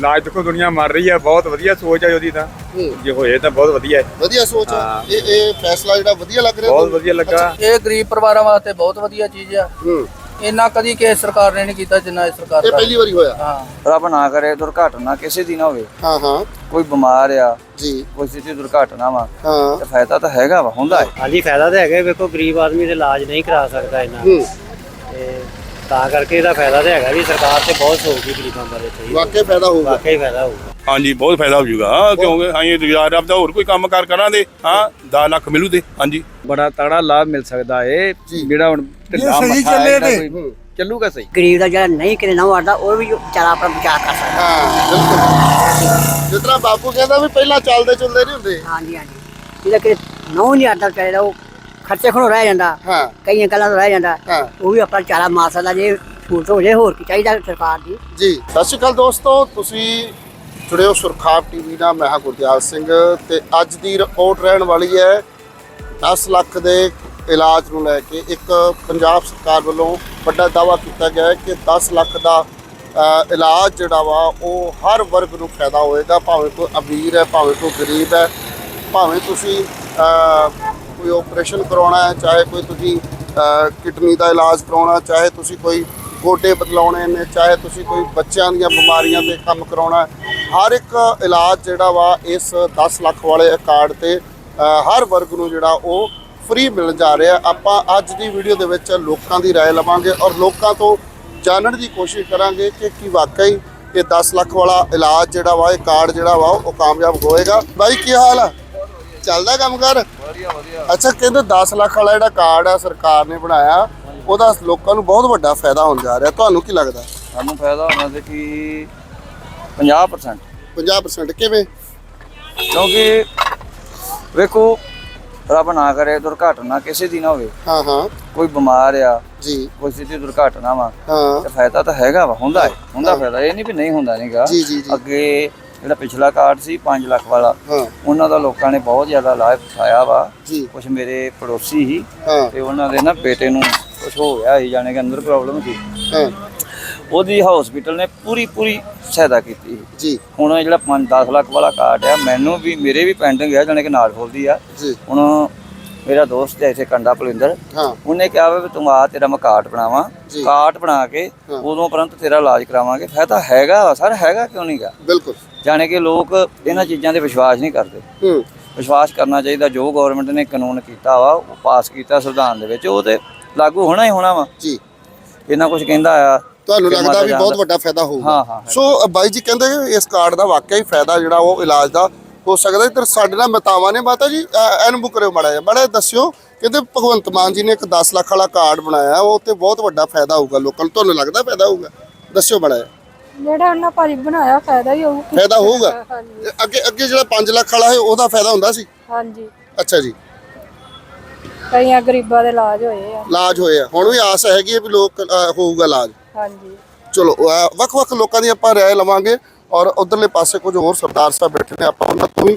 ਇਲਾਜ ਦੇਖੋ ਦੁਨੀਆ ਮਰ ਰਹੀ ਹੈ ਬਹੁਤ ਵਧੀਆ ਸੋਚ ਹੈ ਉਹਦੀ ਤਾਂ। ਜੇ ਹੋਏ ਤਾਂ ਬਹੁਤ ਵਧੀਆ ਹੈ। ਵਧੀਆ ਸੋਚ ਹੈ। ਹਾਂ। ਇਹ ਇਹ ਫੈਸਲਾ ਜਿਹੜਾ ਵਧੀਆ ਲੱਗ ਰਿਹਾ ਬਹੁਤ ਤੁਹਾਨੂੰ? ਵਧੀਆ ਲੱਗਾ। ਇਹ ਗਰੀਬ ਪਰਿਵਾਰਾਂ ਵਾਸਤੇ ਬਹੁਤ ਵਧੀਆ ਚੀਜ਼ ਆ। ਹੂੰ। ਇੰਨਾ ਕਦੀ ਕਿਸੇ ਸਰਕਾਰ ਨੇ ਨਹੀਂ ਕੀਤਾ ਜਿੰਨਾ ਇਹ ਸਰਕਾਰ ਇਹ ਦਾ ਪਹਿਲੀ ਵਾਰੀ ਹੋਇਆ। ਹਾਂ। ਰੱਬ ਨਾ ਕਰੇ ਦੁਰਘਟਨਾ ਕਿਸੇ ਦੀ ਨਾ ਹੋਵੇ। ਹਾਂ ਹਾਂ। ਕੋਈ ਬਿਮਾਰ ਆ ਜੀ। ਕੋਈ ਸਿੱਧੀ ਦੁਰਘਟਨਾ ਵਾ ਹਾਂ। ਤੇ ਫਾਇਦਾ ਤਾਂ ਹੈਗਾ ਵਾ ਹੁੰਦਾ ਹੈ। ਹਾਂਜੀ ਫਾਇਦਾ ਤਾਂ ਹੈਗਾ ਹੀ, ਵੇਖੋ ਗਰੀਬ ਆਦਮੀ ਤੇ ਇਲਾਜ ਨਹੀਂ ਕਰਾ ਸਕਦਾ ਹੂੰ। ਤੇ ਤਾਂ ਕਰਕੇ ਇਹਦਾ ਫਾਇਦਾ ਤਾਂ ਹੈਗਾ ਵੀ ਸਰਕਾਰ ਤੇ ਬਹੁਤ ਸੋਚਦੀ ਗਰੀਬਾਂ ਬਾਰੇ ਸਹੀ ਵਾਕਈ ਫਾਇਦਾ ਹੋਊਗਾ। ਵਾਕਈ ਫਾਇਦਾ ਹੋਊਗਾ। ਹਾਂਜੀ ਬਹੁਤ ਫਾਇਦਾ ਹੋ ਜਾਊਗਾ। ਕਿਉਂਕਿ ਅਸੀਂ ਰੁਜ਼ਗਾਰ ਆਪਦਾ ਹੋਰ ਕੋਈ ਕੰਮ ਕਾਰ ਕਰਾਂਗੇ। ਹਾਂ 10 ਲੱਖ ਮਿਲੂ ਤੇ ਹਾਂਜੀ। ਬੜਾ ਤੜਾ ਲਾਭ ਮਿਲ ਸਕਦਾ ਏ। ਜਿਹੜਾ ਹੁਣ ਢਿੱਲਾ ਮੱਥਾ ਹੈ ਕੋਈ ਚੱਲੂਗਾ ਸਹੀ? ਗਰੀਬ ਦਾ ਜਿਹੜਾ ਨਹੀਂ ਕਿਤੇ ਨਾ ਵੜਦਾ ਉਹ ਵੀ ਵਿਚਾਰਾ ਆਪਣਾ ਬਚਾਅ ਕਰ ਸਕਦਾ। ਹਾਂ ਬਿਲਕੁਲ। ਜਿਸ ਤਰ੍ਹਾਂ ਬਾਪੂ ਕਹਿੰਦਾ ਵੀ ਪਹਿਲਾਂ ਚੱਲਦੇ ਚੁੱਲਦੇ ਨਹੀਂ ਹੁੰਦੇ। ਹਾਂਜੀ ਹਾਂਜੀ। ਜਿਹਦਾ ਕਿ ਨੌ ਨਹੀਂ ਆਟਾ ਚਾਹੀਦਾ ਉਹ ਖਰਚੇ ਖੜੋ ਰਹਿ ਜਾਂਦਾ। ਹਾਂ। ਕਈਆਂ ਗੱਲਾਂ ਤੋਂ ਰਹਿ ਜਾਂਦਾ। ਹਾਂ। ਉਹ ਵੀ ਆਪਣਾ ਚਾਰਾ ਮਾਰ ਸਕਦਾ ਜੇ ਸਹੂਲਤ ਹੋ ਜੇ ਹੋਰ ਕੀ ਚਾਹੀਦਾ ਸਰਕਾਰ ਦੀ। ਜੀ। ਸਤਿ ਸ਼੍ਰੀ ਅਕਾਲ ਦੋਸਤੋ ਤੁਸੀਂ ਜੁੜੇ ਹੋ ਸੁਰਖਾਬ ਟੀਵੀ ਨਾਲ ਮੈਂ ਹਾਂ ਗੁਰਦਿਆਲ ਸਿੰਘ ਤੇ ਅੱਜ ਦੀ ਰਿਪੋਰਟ ਰਹਿਣ ਵਾਲੀ ਹੈ 10 ਲੱਖ ਦੇ ਇਲਾਜ ਨੂੰ ਲੈ ਕੇ। ਇੱਕ ਪੰਜਾਬ ਸਰਕਾਰ ਵੱਲੋਂ ਵੱਡਾ ਦਾਵਾ ਕੀਤਾ ਗਿਆ ਹੈ ਕਿ 10 ਲੱਖ ਦਾ ਇਲਾਜ ਜਿਹੜਾ ਵਾ ਉਹ ਹਰ ਵਰਗ ਨੂੰ ਫਾਇਦਾ ਹੋਏਗਾ। ਭਾਵੇਂ ਕੋਈ ਅਮੀਰ ਹੈ ਭਾਵੇਂ ਕੋਈ ਗਰੀਬ ਹੈ ਭਾਵੇਂ ਤੁਸੀਂ ਕੋਈ ਆਪਰੇਸ਼ਨ ਕਰਾਉਣਾ ਹੈ ਚਾਹੇ ਕੋਈ ਤੁਸੀਂ ਅ, ਕਿਡਨੀ ਦਾ ਇਲਾਜ ਕਰਾਉਣਾ ਚਾਹੇ ਤੁਸੀਂ ਕੋਈ ਗੋਡੇ ਬਦਲਾਉਣੇ ਨੇ ਚਾਹੇ ਤੁਸੀਂ ਕੋਈ ਬੱਚਿਆਂ ਦੀਆਂ ਬਿਮਾਰੀਆਂ ਤੇ ਕੰਮ ਕਰਾਉਣਾ ਹੈ। ਹਰ ਇੱਕ ਇਲਾਜ ਜਿਹੜਾ ਵਾ ਇਸ 10 ਲੱਖ ਵਾਲੇ ਕਾਰਡ ਤੇ ਅ, ਹਰ ਵਰਗ ਨੂੰ ਜਿਹੜਾ ਉਹ ਫ੍ਰੀ ਮਿਲਣ ਜਾ ਰਿਹਾ ਆਪਾਂ ਅੱਜ ਦੀ ਵੀਡੀਓ ਦੇ ਵਿੱਚ ਲੋਕਾਂ ਦੀ رائے ਲਵਾਂਗੇ ਔਰ ਲੋਕਾਂ ਤੋਂ ਜਾਣਨ ਦੀ ਕੋਸ਼ਿਸ਼ ਕਰਾਂਗੇ ਕਿ ਕੀ ਵਾਕਈ ਇਹ 10 ਲੱਖ ਵਾਲਾ ਇਲਾਜ ਜਿਹੜਾ ਵਾ ਇਹ ਕਾਰਡ ਜਿਹੜਾ ਵਾ ਉਹ ਕਾਮਯਾਬ ਹੋਏਗਾ ਬਾਈ ਕੀ ਹਾਲ ਆ ਚੱਲਦਾ ਕੰਮ ਕਰ? ਵਧੀਆ ਵਧੀਆ। ਅੱਛਾ ਕਹਿੰਦੇ 10 ਲੱਖ ਵਾਲਾ ਜਿਹੜਾ ਕਾਰਡ ਆ ਸਰਕਾਰ ਨੇ ਬਣਾਇਆ ਉਹਦਾ ਲੋਕਾਂ ਨੂੰ ਬਹੁਤ ਵੱਡਾ ਫਾਇਦਾ ਹੋਣ ਜਾ ਰਿਹਾ। ਤੁਹਾਨੂੰ ਕੀ ਲੱਗਦਾ? ਸਾਨੂੰ ਫਾਇਦਾ ਹੋਣਾ ਤੇ ਕਿ 50% 50% ਕਿਵੇਂ? ਕਿਉਂਕਿ ਵੇਖੋ ਰੱਬ ਨਾ ਕਰੇ ਦੁਰਘਟਨਾ ਕਿਸੇ ਦੀ ਨਾ ਹੋਵੇ। ਹਾਂ ਹਾਂ। ਕੋਈ ਬਿਮਾਰ ਆ ਜੀ। ਕੋਈ ਸਿੱਧੀ ਦੁਰਘਟਨਾ ਵਾ ਹਾਂ। ਤੇ ਫਾਇਦਾ ਤਾਂ ਹੈਗਾ ਵਾ ਹੁੰਦਾ ਹੈ। ਹੁੰਦਾ ਫਾਇਦਾ। ਇਹ ਨਹੀਂ ਵੀ ਨਹੀਂ ਹੁੰਦਾ ਨਹੀਂਗਾ ਜੀ ਜੀ ਜੀ। ਅੱਗੇ ਜਿਹੜਾ ਪਿਛਲਾ ਕਾਰਡ ਸੀ 5 ਲੱਖ ਵਾਲਾ ਹਾਂ। ਉਹਨਾਂ ਦਾ ਲੋਕਾਂ ਨੇ ਬਹੁਤ ਜ਼ਿਆਦਾ ਲਾਭ ਉਠਾਇਆ ਵਾ। ਕੁਝ ਮੇਰੇ ਪੜੋਸੀ ਹੀ ਹਾਂ। ਤੇ ਉਹਨਾਂ ਦੇ ਨਾ ਬੇਟੇ ਨੂੰ ਕੁਝ ਹੋ ਗਿਆ ਸੀ ਜਾਣੇ ਕਿ ਅੰਦਰ ਪ੍ਰੋਬਲਮ ਸੀ। ਹਾਂ। ਉਹਦੀ ਹਸਪੀਟਲ ਨੇ ਪੂਰੀ ਪੂਰੀ ਸਹਾਇਤਾ ਕੀਤੀ। ਜੀ। ਹੁਣ ਜਿਹੜਾ 5-10 ਲੱਖ ਵਾਲਾ ਕਾਰਡ ਆ ਮੈਨੂੰ ਵੀ ਮੇਰੇ ਵੀ ਪੈਂਡਿੰਗ ਆ ਜਾਣੇ ਕਿ ਨਾਲ ਖੋਲਦੀ ਆ। ਹੁਣ ਮੇਰਾ ਦੋਸਤ ਹੈ ਇੱਥੇ ਕੰਡਾ ਪਲਿੰਦਰ ਹਾਂ। ਉਹਨੇ ਕਿਹਾ ਵਾ ਤੂੰ ਆ ਤੇਰਾ ਮੈਂ ਕਾਰਡ ਬਣਾਵਾਂ। ਕਾਰਡ ਬਣਾ ਕੇ ਹਾਂ। ਉਦੋਂ ਉਪਰੰਤ ਤੇਰਾ ਇਲਾਜ ਕਰਾਵਾਂਗੇ। ਫਾਇਦਾ ਹੈਗਾ ਸਰ ਹੈਗਾ ਕਿਉਂ ਨਹੀਂਗਾ ਬਿਲਕੁਲ। ਜਾਣੇ ਕਿ ਲੋਕ ਇਹਨਾਂ ਚੀਜ਼ਾਂ ਤੇ ਵਿਸ਼ਵਾਸ ਨਹੀਂ ਕਰਦੇ। ਹੂੰ। ਵਿਸ਼ਵਾਸ ਕਰਨਾ ਚਾਹੀਦਾ ਜੋ ਗਵਰਨਮੈਂਟ ਨੇ ਕਾਨੂੰਨ ਕੀਤਾ ਵਾ ਉਹ ਪਾਸ ਕੀਤਾ ਸੰਵਿਧਾਨ ਦੇ ਵਿੱਚ ਉਹ ਤੇ ਲਾਗੂ ਹੋਣਾ ਹੀ ਹੋਣਾ ਵਾ। ਜੀ। ਇਹਨਾਂ ਕੁਝ ਕਹਿੰਦਾ ਆ ਤੁਹਾਨੂੰ ਲੱਗਦਾ ਵੀ ਬਹੁਤ। ਵੱਡਾ ਫਾਇਦਾ ਹੋਊਗਾ। ਸੋ ਬਾਈ ਜੀ ਕਹਿੰਦੇ ਇਸ ਕਾਰਡ ਦਾ ਵਾਕਿਆ ਹੀ ਫਾਇਦਾ ਜਿਹੜਾ ਉਹ ਇਲਾਜ ਦਾ ਹੋ ਸਕਦਾ। ਤੇ ਸਾਡੇ ਨਾਲ ਮਤਾਵਾਂ ਨੇ ਮਾਤਾ ਜੀ ਇਹਨੂੰ ਬੁੱਕ ਕਰਿਓ ਮਾੜਾ ਜਿਹਾ। ਬੜਾ ਦੱਸਿਓ ਕਹਿੰਦੇ ਭਗਵੰਤ ਮਾਨ ਜੀ ਨੇ ਇੱਕ 10 ਲੱਖ ਵਾਲਾ ਕਾਰਡ ਬਣਾਇਆ ਉਹ ਤੇ ਬਹੁਤ ਵੱਡਾ ਫਾਇਦਾ ਹੋਊਗਾ ਲੋਕਾਂ ਨੂੰ। ਤੁਹਾਨੂੰ ਲੱਗਦਾ ਫਾਇਦਾ ਹੋਊਗਾ? ਦੱਸਿਓ ਮਾੜਾ ਜਿਹਾ। ਜਿਹੜਾ ਉਹਨਾਂ ਭਾਜੀ ਬਣਾਇਆ ਫਾਇਦਾ ਹੀ ਹੋਊ ਫਾਇਦਾ ਹੋਊਗਾ? ਹਾਂਜੀ। ਅੱਗੇ ਅੱਗੇ ਜਿਹੜਾ 5 ਲੱਖ ਵਾਲਾ ਹੈ ਉਹਦਾ ਫਾਇਦਾ ਹੁੰਦਾ ਸੀ? ਹਾਂਜੀ। ਅੱਛਾ ਜੀ। ਕਈਆਂ ਗਰੀਬਾਂ ਦੇ ਇਲਾਜ ਹੋਏ ਆ। ਇਲਾਜ ਹੋਇਆ ਹੁਣ ਵੀ ਆਸ ਹੈਗੀ ਹੈ ਵੀ ਲੋਕ ਅ, ਹੋਊਗਾ ਇਲਾਜ। ਹਾਂਜੀ। ਚਲੋ ਅਹ ਵੱਖ-ਵੱਖ ਲੋਕਾਂ ਦੀ ਆਪਾਂ ਰਾਏ ਲਵਾਂਗੇ ਔਰ ਉਧਰਲੇ ਪਾਸੇ ਕੁਝ ਹੋਰ ਸਰਦਾਰ ਸਾਹਿਬ ਬੈਠੇ ਨੇ ਆਪਾਂ ਉਹਨਾਂ ਤੋਂ ਵੀ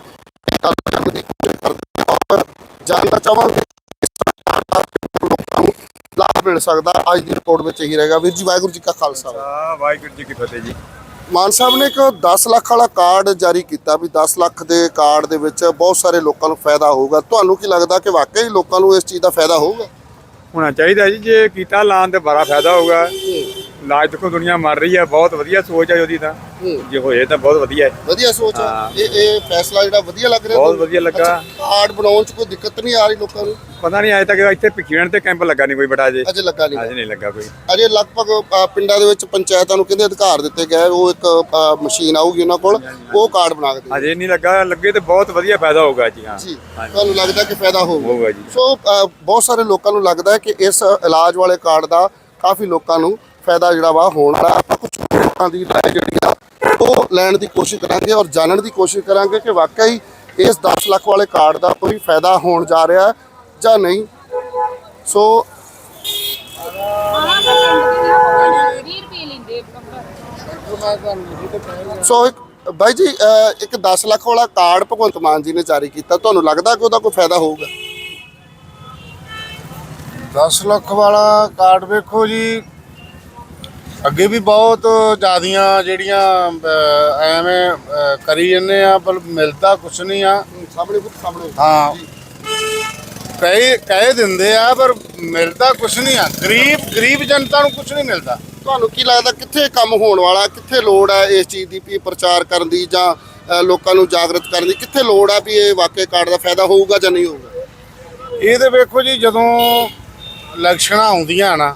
ਗੱਲ ਕਰਨ ਦੀ ਕੋਸ਼ਿਸ਼ ਕਰਦੇ ਹਾਂ। ਔਰ ਜਾਣਨਾ ਚਾਹਾਂਗੇ ਮਿਲ ਸਕਦਾ ਅੱਜ ਦੀ ਰਿਪੋਰਟ ਵਿੱਚ ਇਹੀ ਰਹੇਗਾ। ਵੀਰ ਜੀ ਵਾਹਿਗੁਰੂ ਜੀ ਕਾ ਖਾਲਸਾ। ਆ ਵਾਹਿਗੁਰੂ ਜੀ ਕੀ ਫਤਿਹ ਜੀ। ਮਾਨ ਸਾਹਿਬ ਨੇ ਇੱਕ 10 ਲੱਖ ਵਾਲਾ ਕਾਰਡ ਜਾਰੀ ਕੀਤਾ ਵੀ 10 ਲੱਖ ਦੇ ਕਾਰਡ ਦੇ ਵਿੱਚ ਬਹੁਤ ਸਾਰੇ ਲੋਕਾਂ ਨੂੰ ਫਾਇਦਾ ਹੋਊਗਾ। ਤੁਹਾਨੂੰ ਕੀ ਲੱਗਦਾ ਕਿ ਵਾਕਈ ਲੋਕਾਂ ਨੂੰ ਇਸ ਚੀਜ਼ ਦਾ ਫਾਇਦਾ ਹੋਊਗਾ? ਹੋਣਾ ਚਾਹੀਦਾ ਜੀ ਜੇ ਕੀਤਾ ਲਾਉਣ ਤੇ ਬੜਾ ਫਾਇਦਾ ਹੋਊਗਾ। ਇਲਾਜ ਦੇਖੋ ਦੁਨੀਆ ਮਰ ਰਹੀ ਹੈ ਬਹੁਤ ਵਧੀਆ ਸੋਚ ਹੈ ਉਹਦੀ ਤਾਂ। ਜੇ ਹੋਏ ਤਾਂ ਬਹੁਤ ਵਧੀਆ ਹੈ। ਵਧੀਆ ਸੋਚ ਹੈ ਹਾਂ। ਇਹ ਇਹ ਫੈਸਲਾ ਜਿਹੜਾ ਵਧੀਆ ਲੱਗ ਰਿਹਾ ਬਹੁਤ ਤੁਹਾਨੂੰ? ਵਧੀਆ ਲੱਗਾ। ਅੱਛਾ, ਕਾਰਡ ਬਣਾਉਣ 'ਚ ਕੋਈ ਦਿੱਕਤ ਨਹੀਂ ਆ ਰਹੀ ਲੋਕਾਂ ਨੂੰ? ਪਤਾ ਨਹੀਂ ਅਜੇ ਤੱਕ ਇੱਥੇ ਭਿੱਖੀਵਿੰਡ ਤੇ ਕੈਂਪ ਲੱਗਾ ਨਹੀਂ ਕੋਈ ਬੜਾ ਅਜੇ। ਅਜੇ ਲੱਗਾ ਨਹੀਂ। ਅਜੇ ਨਹੀਂ ਲੱਗਾ ਕੋਈ। ਅਜੇ ਲਗਭਗ ਅ, ਪਿੰਡਾਂ ਦੇ ਵਿੱਚ ਪੰਚਾਇਤਾਂ ਨੂੰ ਕਹਿੰਦੇ ਅਧਿਕਾਰ ਦਿੱਤੇ ਗਏ ਉਹ ਇੱਕ ਅ, ਮਸ਼ੀਨ ਆਊਗੀ ਉਹਨਾਂ ਕੋਲ ਉਹ ਕਾਰਡ ਬਣਾ ਕੇ ਦੇ ਅਜੇ ਨਹੀਂ ਲੱਗਾ ਲੱਗੇ ਤੇ ਬਹੁਤ ਵਧੀਆ ਫਾਇਦਾ ਹੋਊਗਾ ਜੀ ਹਾਂ। ਜੀ। ਤੁਹਾਨੂੰ ਲੱਗਦਾ ਕਿ ਫਾਇਦਾ ਹੋਊਗਾ? ਹੋਊਗਾ ਜੀ। ਸੋ ਅ, ਬਹੁਤ ਸਾਰੇ ਲੋਕਾਂ ਨੂੰ ਲੱਗਦਾ ਹੈ ਕਿ ਇਸ ਇਲਾਜ ਵਾਲੇ ਕਾਰਡ ਦਾ ਕਾਫੀ ਲੋਕਾਂ ਨੂੰ ਫਾਇਦਾ ਜਿਹੜਾ ਵਾ ਹੋਣ। ਆਪਾਂ ਕੁਝ ਲੋਕਾਂ ਦੀ ਰਾਏ ਜਿਹੜੀ ਆ ਉਹ ਲੈਣ ਦੀ ਕੋਸ਼ਿਸ਼ ਕਰਾਂਗੇ ਔਰ ਜਾਣਨ ਦੀ ਕੋਸ਼ਿਸ਼ ਕਰਾਂਗੇ ਕਿ ਵਾਕਈ ਇਸ 10 ਲੱਖ ਵਾਲੇ ਕਾਰਡ ਦਾ ਕੋਈ ਫਾਇਦਾ ਹੋਣ ਜਾ ਰਿਹਾ ਜਾਂ ਨਹੀਂ। ਸੋ ਸੋ ਬਾਈ ਜੀ ਇੱਕ 10 ਲੱਖ ਵਾਲਾ ਕਾਰਡ ਭਗਵੰਤ ਮਾਨ ਜੀ ਨੇ ਜਾਰੀ ਕੀਤਾ। ਤੁਹਾਨੂੰ ਲੱਗਦਾ ਕਿ ਉਹਦਾ ਕੋਈ ਫਾਇਦਾ ਹੋਊਗਾ? 10 ਲੱਖ ਵਾਲਾ ਕਾਰਡ ਵੇਖੋ ਜੀ ਅੱਗੇ ਵੀ ਬਹੁਤ ਜਿਆਦੀਆਂ ਜਿਹੜੀਆਂ ਐਵੇਂ ਕਰੀ ਜੰਨੇ ਆ ਪਰ ਮਿਲਦਾ ਕੁਛ ਨਹੀਂ ਆ। ਸਾਹਮਣੇ ਸਾਹਮਣੇ। ਹਾਂ। ਕਹੇ ਕਹਿ ਦਿੰਦੇ ਆ ਪਰ ਮਿਲਦਾ ਕੁਛ ਨਹੀਂ ਆ। ਗਰੀਬ ਗਰੀਬ ਜਨਤਾ ਨੂੰ ਕੁਛ ਨਹੀਂ ਮਿਲਦਾ। ਤੁਹਾਨੂੰ ਕੀ ਲੱਗਦਾ ਕਿੱਥੇ ਕੰਮ ਹੋਣ ਵਾਲਾ ਕਿੱਥੇ ਲੋੜ ਹੈ ਇਸ ਚੀਜ਼ ਦੀ ਵੀ ਪ੍ਰਚਾਰ ਕਰਨ ਦੀ ਜਾਂ ਲੋਕਾਂ ਨੂੰ ਜਾਗਰਤ ਕਰਨ ਦੀ? ਕਿੱਥੇ ਲੋੜ ਹੈ ਵੀ ਇਹ ਵਾਕਈ ਕਾਰਡ ਦਾ ਫਾਇਦਾ ਹੋਊਗਾ ਜਾਂ ਨਹੀਂ ਹੋਊਗਾ? ਇਹ ਤੇ ਵੇਖੋ ਜੀ ਜਦੋਂ ਇਲੈਕਸ਼ਨਾਂ ਆਉਂਦੀਆਂ ਨਾ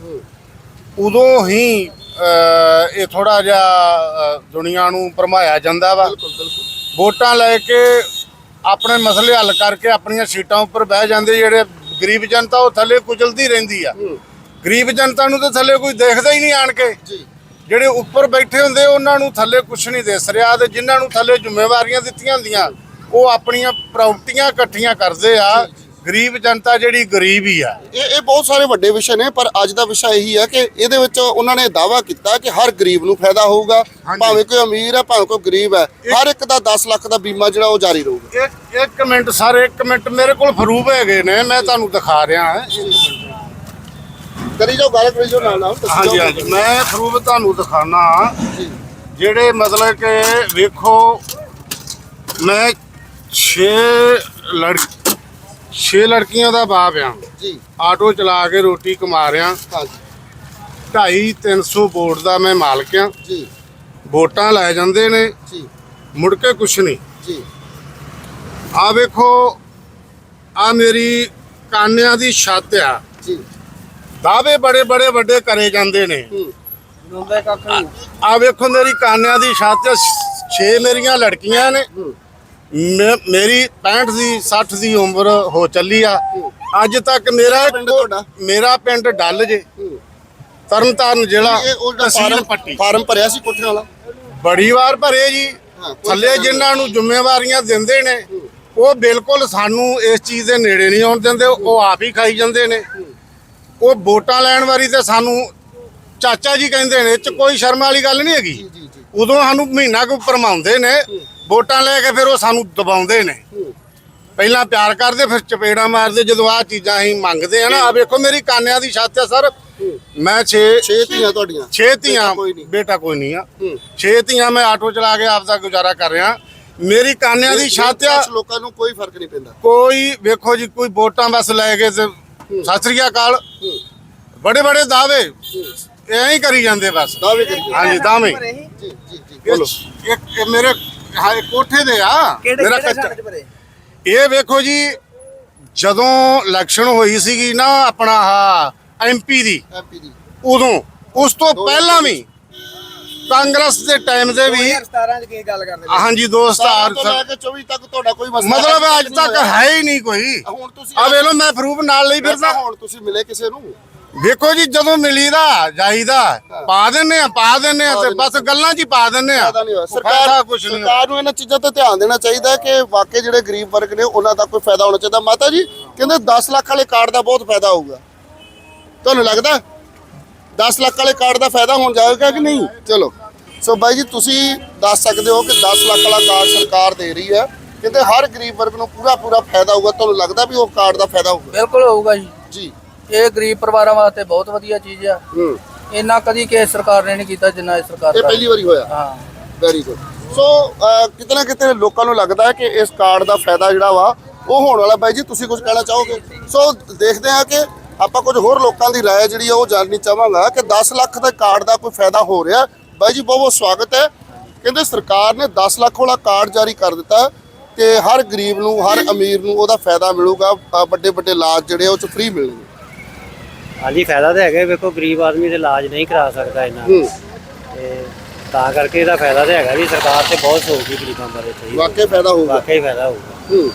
ਉਦੋਂ ਹੀ ਇਹ ਥੋੜਾ ਜਿਹਾ ਦੁਨੀਆ ਨੂੰ ਭਰਮਾਇਆ ਜਾਂਦਾ ਵਾ। ਵੋਟਾਂ ਲੈ ਕੇ ਆਪਣੇ ਮਸਲੇ ਹੱਲ ਕਰਕੇ ਆਪਣੀਆਂ ਸੀਟਾਂ ਉੱਪਰ ਬਹਿ ਜਾਂਦੇ ਜਿਹੜੇ ਗਰੀਬ ਜਨਤਾ ਉਹ ਥੱਲੇ ਕੁਚਲਦੀ ਰਹਿੰਦੀ ਆ। ਗਰੀਬ ਜਨਤਾ ਨੂੰ ਤਾਂ ਥੱਲੇ ਕੋਈ ਦੇਖਦਾ ਹੀ ਨਹੀਂ ਆਣ ਕੇ। ਜਿਹੜੇ ਉੱਪਰ ਬੈਠੇ ਹੁੰਦੇ ਉਹਨਾਂ ਨੂੰ ਥੱਲੇ ਕੁਝ ਨਹੀਂ ਦਿਸ ਰਿਹਾ ਤੇ ਜਿਨ੍ਹਾਂ ਨੂੰ ਥੱਲੇ ਜ਼ਿੰਮੇਵਾਰੀਆਂ ਦਿੱਤੀਆਂ ਹੁੰਦੀਆਂ ਉਹ ਆਪਣੀਆਂ ਪ੍ਰਾਪਰਟੀਆਂ ਇਕੱਠੀਆਂ ਕਰਦੇ ਆ। ਗਰੀਬ ਜਨਤਾ ਜਿਹੜੀ ਗਰੀਬ ਹੀ ਆ। ਇਹ ਇਹ ਬਹੁਤ ਸਾਰੇ ਵੱਡੇ ਵਿਸ਼ੇ ਨੇ ਪਰ ਅੱਜ ਦਾ ਵਿਸ਼ਾ ਇਹੀ ਹੈ ਕਿ ਇਹਦੇ ਵਿੱਚ ਉਹਨਾਂ ਨੇ ਦਾਵਾ ਕੀਤਾ ਕਿ ਹਰ ਗਰੀਬ ਨੂੰ ਫਾਇਦਾ ਹੋਊਗਾ ਭਾਵੇਂ ਕੋਈ ਅਮੀਰ ਹੈ ਭਾਵੇਂ ਕੋਈ ਗਰੀਬ ਹੈ ਹਰ ਇੱਕ ਦਾ 10 ਲੱਖ ਦਾ ਬੀਮਾ ਜਿਹੜਾ ਉਹ ਜਾਰੀ ਰਹੂਗਾ। ਇੱਕ ਇੱਕ ਮਿੰਟ ਸਰ ਇੱਕ ਮਿੰਟ ਮੇਰੇ ਕੋਲ ਫਰੂਪ ਹੈਗੇ ਨੇ ਮੈਂ ਤੁਹਾਨੂੰ ਦਿਖਾ ਰਿਹਾ ਹਾਂ। ਕਰੀ ਜਾਓ ਗੱਲ ਕਰੀ ਜਾਓ ਨਾਲ ਨਾਲ ਹਾਂਜੀ ਹਾਂਜੀ ਮੈਂ ਫਰੂਪ ਤੁਹਾਨੂੰ ਦਿਖਾਣਾ ਜਿਹੜੇ ਮਤਲਬ ਕਿ ਵੇਖੋ ਮੈਂ 6 ਲੜ 6 ਲੜਕੀਆਂ ਦਾ ਬਾਪ ਆ। ਜੀ। ਆਟੋ ਚਲਾ ਕੇ ਰੋਟੀ ਕਮਾ ਰਿਹਾ ਹਾਂਜੀ। 2.5 300 ਵੋਟ ਦਾ ਮੈਂ ਮਾਲਕ ਆ। ਜੀ। ਵੋਟਾਂ ਲੈ ਜਾਂਦੇ ਨੇ। ਜੀ। ਮੁੜ ਕੇ ਕੁਛ ਨਹੀਂ ਜੀ। ਆ ਵੇਖੋ ਆ ਮੇਰੀ ਕਾਨਿਆਂ ਦੀ ਛੱਤ ਆ। ਜੀ। ਦਾਅਵੇ ਬੜੇ ਬੜੇ ਵੱਡੇ ਕਰੇ ਜਾਂਦੇ ਨੇ। ਆ ਵੇਖੋ ਮੇਰੀ ਕਾਨਿਆਂ ਦੀ ਛੱਤ 6 ਮੇਰੀਆਂ ਲੜਕੀਆਂ ਨੇ। ਮੇਰੀ 65 ਦੀ 60 ਦੀ ਉਮਰ ਹੋ ਚੱਲੀ ਆ। ਅੱਜ ਤੱਕ ਮੇਰਾ ਮੇਰਾ ਪਿੰਡ ਡੱਲ ਜੇ। ਤਰਨਤਾਰਨ ਜ਼ਿਲ੍ਹਾ। ਤਹਿਸੀਲ ਪੱਟੀ ਫਾਰਮ ਭਰਿਆ ਸੀ ਕੋਠੇ ਵਾਲਾ? ਬੜੀ ਵਾਰ ਭਰੇ ਜੀ। ਥੱਲੇ ਜਿਨ੍ਹਾਂ ਨੂੰ ਜ਼ਿੰਮੇਵਾਰੀਆਂ ਦਿੰਦੇ ਨੇ ਉਹ ਬਿਲਕੁਲ ਸਾਨੂੰ ਇਸ ਚੀਜ਼ ਦੇ ਨੇੜੇ ਨਹੀਂ ਆਉਣ ਦਿੰਦੇ ਉਹ ਆਪ ਹੀ ਖਾਈ ਜਾਂਦੇ ਨੇ। ਉਹ ਵੋਟਾਂ ਲੈਣ ਵਾਰੀ ਤੇ ਸਾਨੂੰ ਚਾਚਾ ਜੀ ਕਹਿੰਦੇ ਨੇ ਇਹ ਚ ਕੋਈ ਸ਼ਰਮ ਵਾਲੀ ਗੱਲ ਨਹੀਂ ਹੈਗੀ। ਉਦੋਂ ਸਾਨੂੰ ਮਹੀਨਾ ਕੁ ਭਰਮਾਉਂਦੇ ਨੇ ਵੋਟਾਂ ਲੈ ਕੇ ਫਿਰ ਉਹ ਸਾਨੂੰ ਦਬਾਉਂਦੇ ਨੇ। ਪਹਿਲਾਂ ਪਿਆਰ ਕਰਦੇ ਫਿਰ ਚਪੇੜਾ ਮਾਰਦੇ ਜਦੋਂ ਆਹ ਚੀਜ਼ਾਂ ਅਸੀਂ ਮੰਗਦੇ ਆ ਨਾ ਆ ਵੇਖੋ ਮੇਰੀ ਕਾਨਿਆਂ ਦੀ ਛੱਤ ਆ ਸਰ। ਮੈਂ 6 6 ਧੀਆਂ ਤੁਹਾਡੀਆਂ। 6 ਧੀਆਂ ਬੇਟਾ ਕੋਈ ਨਹੀਂ। ਆ। 6 ਧੀਆਂ ਮੈਂ ਆਟੋ ਚਲਾ ਕੇ ਆਪ ਦਾ ਗੁਜ਼ਾਰਾ ਕਰ ਰਿਹਾ। ਮੇਰੀ ਕਾਨਿਆਂ ਦੀ ਛੱਤ ਆ। ਲੋਕਾਂ ਨੂੰ ਕੋਈ ਫ਼ਰਕ ਨਹੀਂ ਪੈਂਦਾ। ਕੋਈ ਵੇਖੋ ਜੀ ਕੋਈ ਵੋਟਾਂ ਬਸ ਲੈ ਕੇ ਤੇ ਸਤਿ ਸ੍ਰੀ ਅਕਾਲ। ਬੜੇ ਬੜੇ ਦਾਅਵੇ। ਐਂ ਹੀ ਕਰੀ ਜਾਂਦੇ ਬਸ। ਦਾਅਵੇ ਹਾਂਜੀ ਦਾਅਵੇ। ਜੀ ਜੀ ਜੀ। ਬੋਲੋ ਇੱਕ ਇਹ ਮੇਰੇ ਹਾਂ ਇਹ ਕੋਠੇ ਦੇ ਆ। ਮੇਰਾ ਕੱਚਾ ਇਹ ਵੇਖੋ ਜੀ ਜਦੋਂ ਇਲੈਕਸ਼ਨ ਹੋਈ ਸੀਗੀ ਨਾ ਆਪਣਾ ਆ ਐਮਪੀ ਦੀ ਐਮਪੀ ਦੀ। ਉਦੋਂ ਉਸ ਤੋਂ ਪਹਿਲਾਂ ਵੀ ਕਾਂਗਰਸ ਦੇ ਟਾਈਮ ਦੇ ਵੀ 17 ਚ ਕੀ ਗੱਲ ਕਰਦੇ ਹਾਂਜੀ ਦੋਸਤ ਆਰ ਤੋਂ ਲੈ ਕੇ 24 ਤੱਕ ਤੁਹਾਡਾ ਕੋਈ ਮਸਲਾ ਮਤਲਬ ਅੱਜ ਤੱਕ ਹੈ ਹੀ ਨਹੀਂ ਕੋਈ। ਹੁਣ ਤੁਸੀਂ ਆ ਵੇਖ ਲਓ ਮੈਂ ਪ੍ਰੂਫ ਨਾਲ ਲਈ ਫਿਰਦਾ। ਹੁਣ ਤੁਸੀਂ ਮਿਲੇ ਕਿਸੇ ਨੂੰ? ਵੇਖੋ ਜੀ ਜਦੋਂ ਮਿਲੀਦਾ ਜਾਈਦਾ ਪਾ ਦਿੰਨੇ ਆ ਪਾ ਦਿੰਨੇ ਆ ਤੇ ਬਸ ਗੱਲਾਂ 'ਚ ਹੀ ਪਾ ਦਿੰਨੇ ਆ। ਸਰਕਾਰ ਨਹੀਂ। ਸਰਕਾਰ ਨੂੰ ਇਹਨਾਂ ਚੀਜ਼ਾਂ ਤੇ ਧਿਆਨ ਦੇਣਾ ਚਾਹੀਦਾ ਹੈ ਕਿ ਵਾਕਈ ਜਿਹੜੇ ਗਰੀਬ ਵਰਗ ਨੇ ਉਹਨਾਂ ਦਾ ਕੋਈ ਫਾਇਦਾ ਹੋਣਾ ਚਾਹੀਦਾ। ਮਾਤਾ ਜੀ ਕਹਿੰਦੇ 10 ਲੱਖ ਵਾਲੇ ਕਾਰਡ ਦਾ ਬਹੁਤ ਫਾਇਦਾ ਹੋਊਗਾ। ਤੁਹਾਨੂੰ ਲੱਗਦਾ? 10 ਲੱਖ ਵਾਲੇ ਕਾਰਡ ਦਾ ਫਾਇਦਾ ਹੋਣ ਜਾਏਗਾ ਕਿ ਨਹੀਂ? ਚਲੋ। ਸੋ ਬਾਈ ਜੀ ਤੁਸੀਂ ਦੱਸ ਸਕਦੇ ਹੋ ਕਿ 10 ਲੱਖ ਵਾਲਾ ਕਾਰਡ ਸਰਕਾਰ ਦੇ ਰਹੀ ਹੈ। ਕਹਿੰਦੇ ਹਰ ਗਰੀਬ ਵਰਗ ਨੂੰ ਪੂਰਾ ਪੂਰਾ ਫਾਇਦਾ ਹੋਊਗਾ। ਤੁਹਾਨੂੰ ਲੱਗਦਾ ਵੀ ਉਹ ਕਾਰਡ ਦਾ ਫਾਇਦਾ ਹੋਊਗਾ? ਬਿਲਕੁਲ ਹੋਊਗਾ ਜੀ। ਜੀ। ਇਹ ਗਰੀਬ ਪਰਿਵਾਰਾਂ ਵਾਸਤੇ ਬਹੁਤ ਵਧੀਆ ਚੀਜ਼ ਆ ਹੂੰ ਇੰਨਾ ਕਦੀ ਕਿਸੇ ਸਰਕਾਰ ਨੇ ਨਹੀਂ ਕੀਤਾ ਜਿੰਨਾ ਇਹ ਸਰਕਾਰ ਇਹ ਕਰ ਪਹਿਲੀ ਵਾਰੀ ਹੋਇਆ ਹਾਂ ਵੈਰੀ ਗੁੱਡ ਸੋ ਅਹ, ਕਿਤੇ ਨਾ ਕਿਤੇ ਲੋਕਾਂ ਨੂੰ ਲੱਗਦਾ ਹੈ ਕਿ ਇਸ ਕਾਰਡ ਦਾ ਫਾਇਦਾ ਜਿਹੜਾ ਵਾ ਉਹ ਹੋਣ ਵਾਲਾ ਬਾਈ ਜੀ ਤੁਸੀਂ ਕੁਝ ਕਹਿਣਾ ਚਾਹੋਗੇ ਸੋ ਦੇਖਦੇ ਹਾਂ ਕਿ ਆਪਾਂ ਕੁਝ ਹੋਰ ਲੋਕਾਂ ਦੀ رائے ਜਿਹੜੀ ਆ ਉਹ ਜਾਣਨੀ ਚਾਹਾਂਗਾ ਕਿ 10 ਲੱਖ ਦਾ ਕਾਰਡ ਦਾ ਕੋਈ ਫਾਇਦਾ ਹੋ ਰਿਹਾ ਬਾਈ ਜੀ ਬਹੁਤ ਬਹੁਤ ਸਵਾਗਤ ਹੈ ਕਹਿੰਦੇ ਸਰਕਾਰ ਨੇ 10 ਲੱਖ ਵਾਲਾ ਕਾਰਡ ਜਾਰੀ ਕਰ ਦਿੱਤਾ ਤੇ ਹਰ ਗਰੀਬ ਨੂੰ ਹਰ ਅਮੀਰ ਨੂੰ ਉਹਦਾ ਫਾਇਦਾ ਮਿਲੂਗਾ ਅਹ, ਵੱਡੇ ਵੱਡੇ ਇਲਾਜ ਜਿਹੜੇ ਆ ਉਹ ਚ ਫ੍ਰੀ ਮਿਲਣਗੇ ਹਾਂਜੀ ਫਾਇਦਾ ਤਾਂ ਹੈਗਾ ਹੀ, ਵੇਖੋ ਗਰੀਬ ਆਦਮੀ ਤੇ ਇਲਾਜ ਨਹੀਂ ਕਰਾ ਸਕਦਾ ਹੂੰ। ਤੇ ਤਾਂ ਕਰਕੇ ਇਹਦਾ ਫਾਇਦਾ ਤਾਂ ਹੈਗਾ ਵੀ ਸਰਕਾਰ ਤੇ ਬਹੁਤ ਸੋਚਦੀ ਗਰੀਬਾਂ ਬਾਰੇ ਤੇ ਵਾਕਈ ਫਾਇਦਾ ਹੋਊਗਾ। ਵਾਕਈ ਫਾਇਦਾ ਹੋਊਗਾ। ਹੂੰ।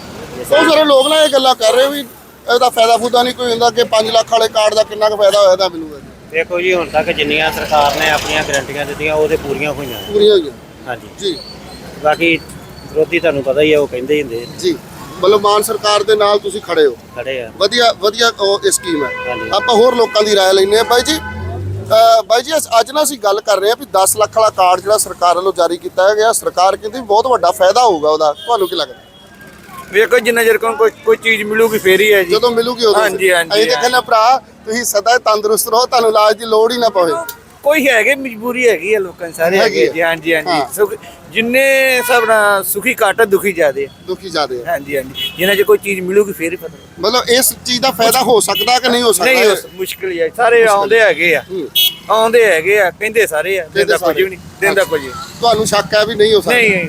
ਬਹੁਤ ਸਾਰੇ ਲੋਕ ਨਾ ਇਹ ਗੱਲਾਂ ਕਰ ਰਹੇ ਵੀ ਇਹਦਾ ਫਾਇਦਾ ਫੂਦਾ ਨਹੀਂ ਕੋਈ ਹੁੰਦਾ ਕਿ 5 ਲੱਖ ਵਾਲੇ ਕਾਰਡ ਦਾ ਕਿੰਨਾ ਕੁ ਫਾਇਦਾ ਹੋਇਆ ਤਾਂ ਮਿਲੂਗਾ ਜੀ। ਵੇਖੋ ਜੀ ਹੁਣ ਤੱਕ ਜਿੰਨੀਆਂ ਸਰਕਾਰ ਨੇ ਆਪਣੀਆਂ ਗਰੰਟੀਆਂ ਦਿੱਤੀਆਂ ਉਹ ਤੇ ਪੂਰੀਆਂ ਹੋਈਆਂ। ਨੇ। ਪੂਰੀਆਂ ਹੋਈਆਂ। ਹਾਂਜੀ। ਜੀ। ਬਾਕੀ ਵਿਰੋਧੀ ਤੁਹਾਨੂੰ ਪਤਾ ਹੀ ਹੈ ਉਹ ਕਹਿੰਦੇ ਹੀ ਹੁੰਦੇ ਜੀ। ਮਤਲਬ ਮਾਨ ਸਰਕਾਰ ਦੇ ਨਾਲ ਤੁਸੀਂ ਖੜੇ ਹੋ ਖੜੇ ਆ ਵਧੀਆ ਵਧੀਆ ਉਹ ਇਹ ਸਕੀਮ ਹੈ ਹਾਂਜੀ। ਆਪਾਂ ਹੋਰ ਲੋਕਾਂ ਦੀ رائے ਲੈਣੇ ਆ ਬਾਈ ਜੀ ਅਹ ਬਾਈ ਜੀ ਅਸ- ਅੱਜ ਨਾ ਅਸੀਂ ਗੱਲ ਕਰ ਰਹੇ ਆ ਵੀ 10 ਲੱਖ ਵਾਲਾ ਕਾਰਡ ਜਿਹੜਾ ਸਰਕਾਰ ਵੱਲੋਂ ਜਾਰੀ ਕੀਤਾ ਗਿਆ ਸਰਕਾਰ ਕਹਿੰਦੀ ਵੀ ਬਹੁਤ ਵੱਡਾ ਫਾਇਦਾ ਹੋਊਗਾ ਉਹਦਾ ਤੁਹਾਨੂੰ ਕੀ ਲੱਗਦਾ ਵੇਖੋ ਜਿੰਨਾ ਚਿਰ ਕੋਈ ਕੋਈ ਚੀਜ਼ ਮਿਲੂਗੀ ਫੇਰ ਹੀ ਹੈ ਜੀ ਜਦੋਂ ਮਿਲੂਗੀ ਉਦੋਂ ਹਾਂਜੀ, ਹਾਂਜੀ, ਅਸੀਂ ਤੇ ਕਹਿੰਦੇ ਭਰਾ ਤੁਸੀਂ ਸਦਾ ਹੀ ਤੰਦਰੁਸਤ ਰਹੋ ਤੁਹਾਨੂੰ ਇਲਾਜ ਦੀ ਲੋੜ ਹੀ ਨਾ ਪਵੇ ਕੋਈ ਹੈਗੇ ਮਜਬੂਰੀ ਹੈਗੀ ਆ ਲੋਕਾਂ ਦੀ ਸਾਰੇ ਹੈਗੀ ਹੈਗੇ ਆ। ਜੀ ਹਾਂਜੀ ਹਾਂ। ਹਾਂਜੀ ਸੁਖ ਜਿੰਨੇ ਸਭ ਨਾਲ ਸੁਖੀ ਘੱਟ ਦੁਖੀ ਜ਼ਿਆਦੇ ਆ। ਦੁਖੀ ਜ਼ਿਆਦੇ ਆ। ਹਾਂਜੀ ਹਾਂਜੀ। ਜਿਨ੍ਹਾਂ 'ਚ ਕੋਈ ਚੀਜ਼ ਮਿਲੂਗੀ ਫੇਰ ਹੀ ਪਤਾ ਮਤਲਬ ਇਸ ਚੀਜ਼ ਦਾ ਫਾਇਦਾ ਹੋ ਸਕਦਾ ਕਿ ਨਹੀਂ ਹੋ ਸਕਦਾ? ਨਹੀਂ ਉਸ ਮੁਸ਼ਕਿਲ ਹੀ ਆ। ਸਾਰੇ ਆਉਂਦੇ ਹੈਗੇ ਆ। ਹੂੰ। ਆਉਂਦੇ ਹੈਗੇ ਆ ਕਹਿੰਦੇ ਸਾਰੇ ਆ। ਦਿੰਦਾ ਕੁਝ ਸਾਰੇ। ਵੀ ਨਹੀਂ ਦਿੰਦਾ ਕੁਝ ਵੀ। ਤੁਹਾਨੂੰ ਸ਼ੱਕ ਹੈ ਵੀ ਨਹੀਂ ਹੋ ਸਕਦਾ? ਨਹੀਂ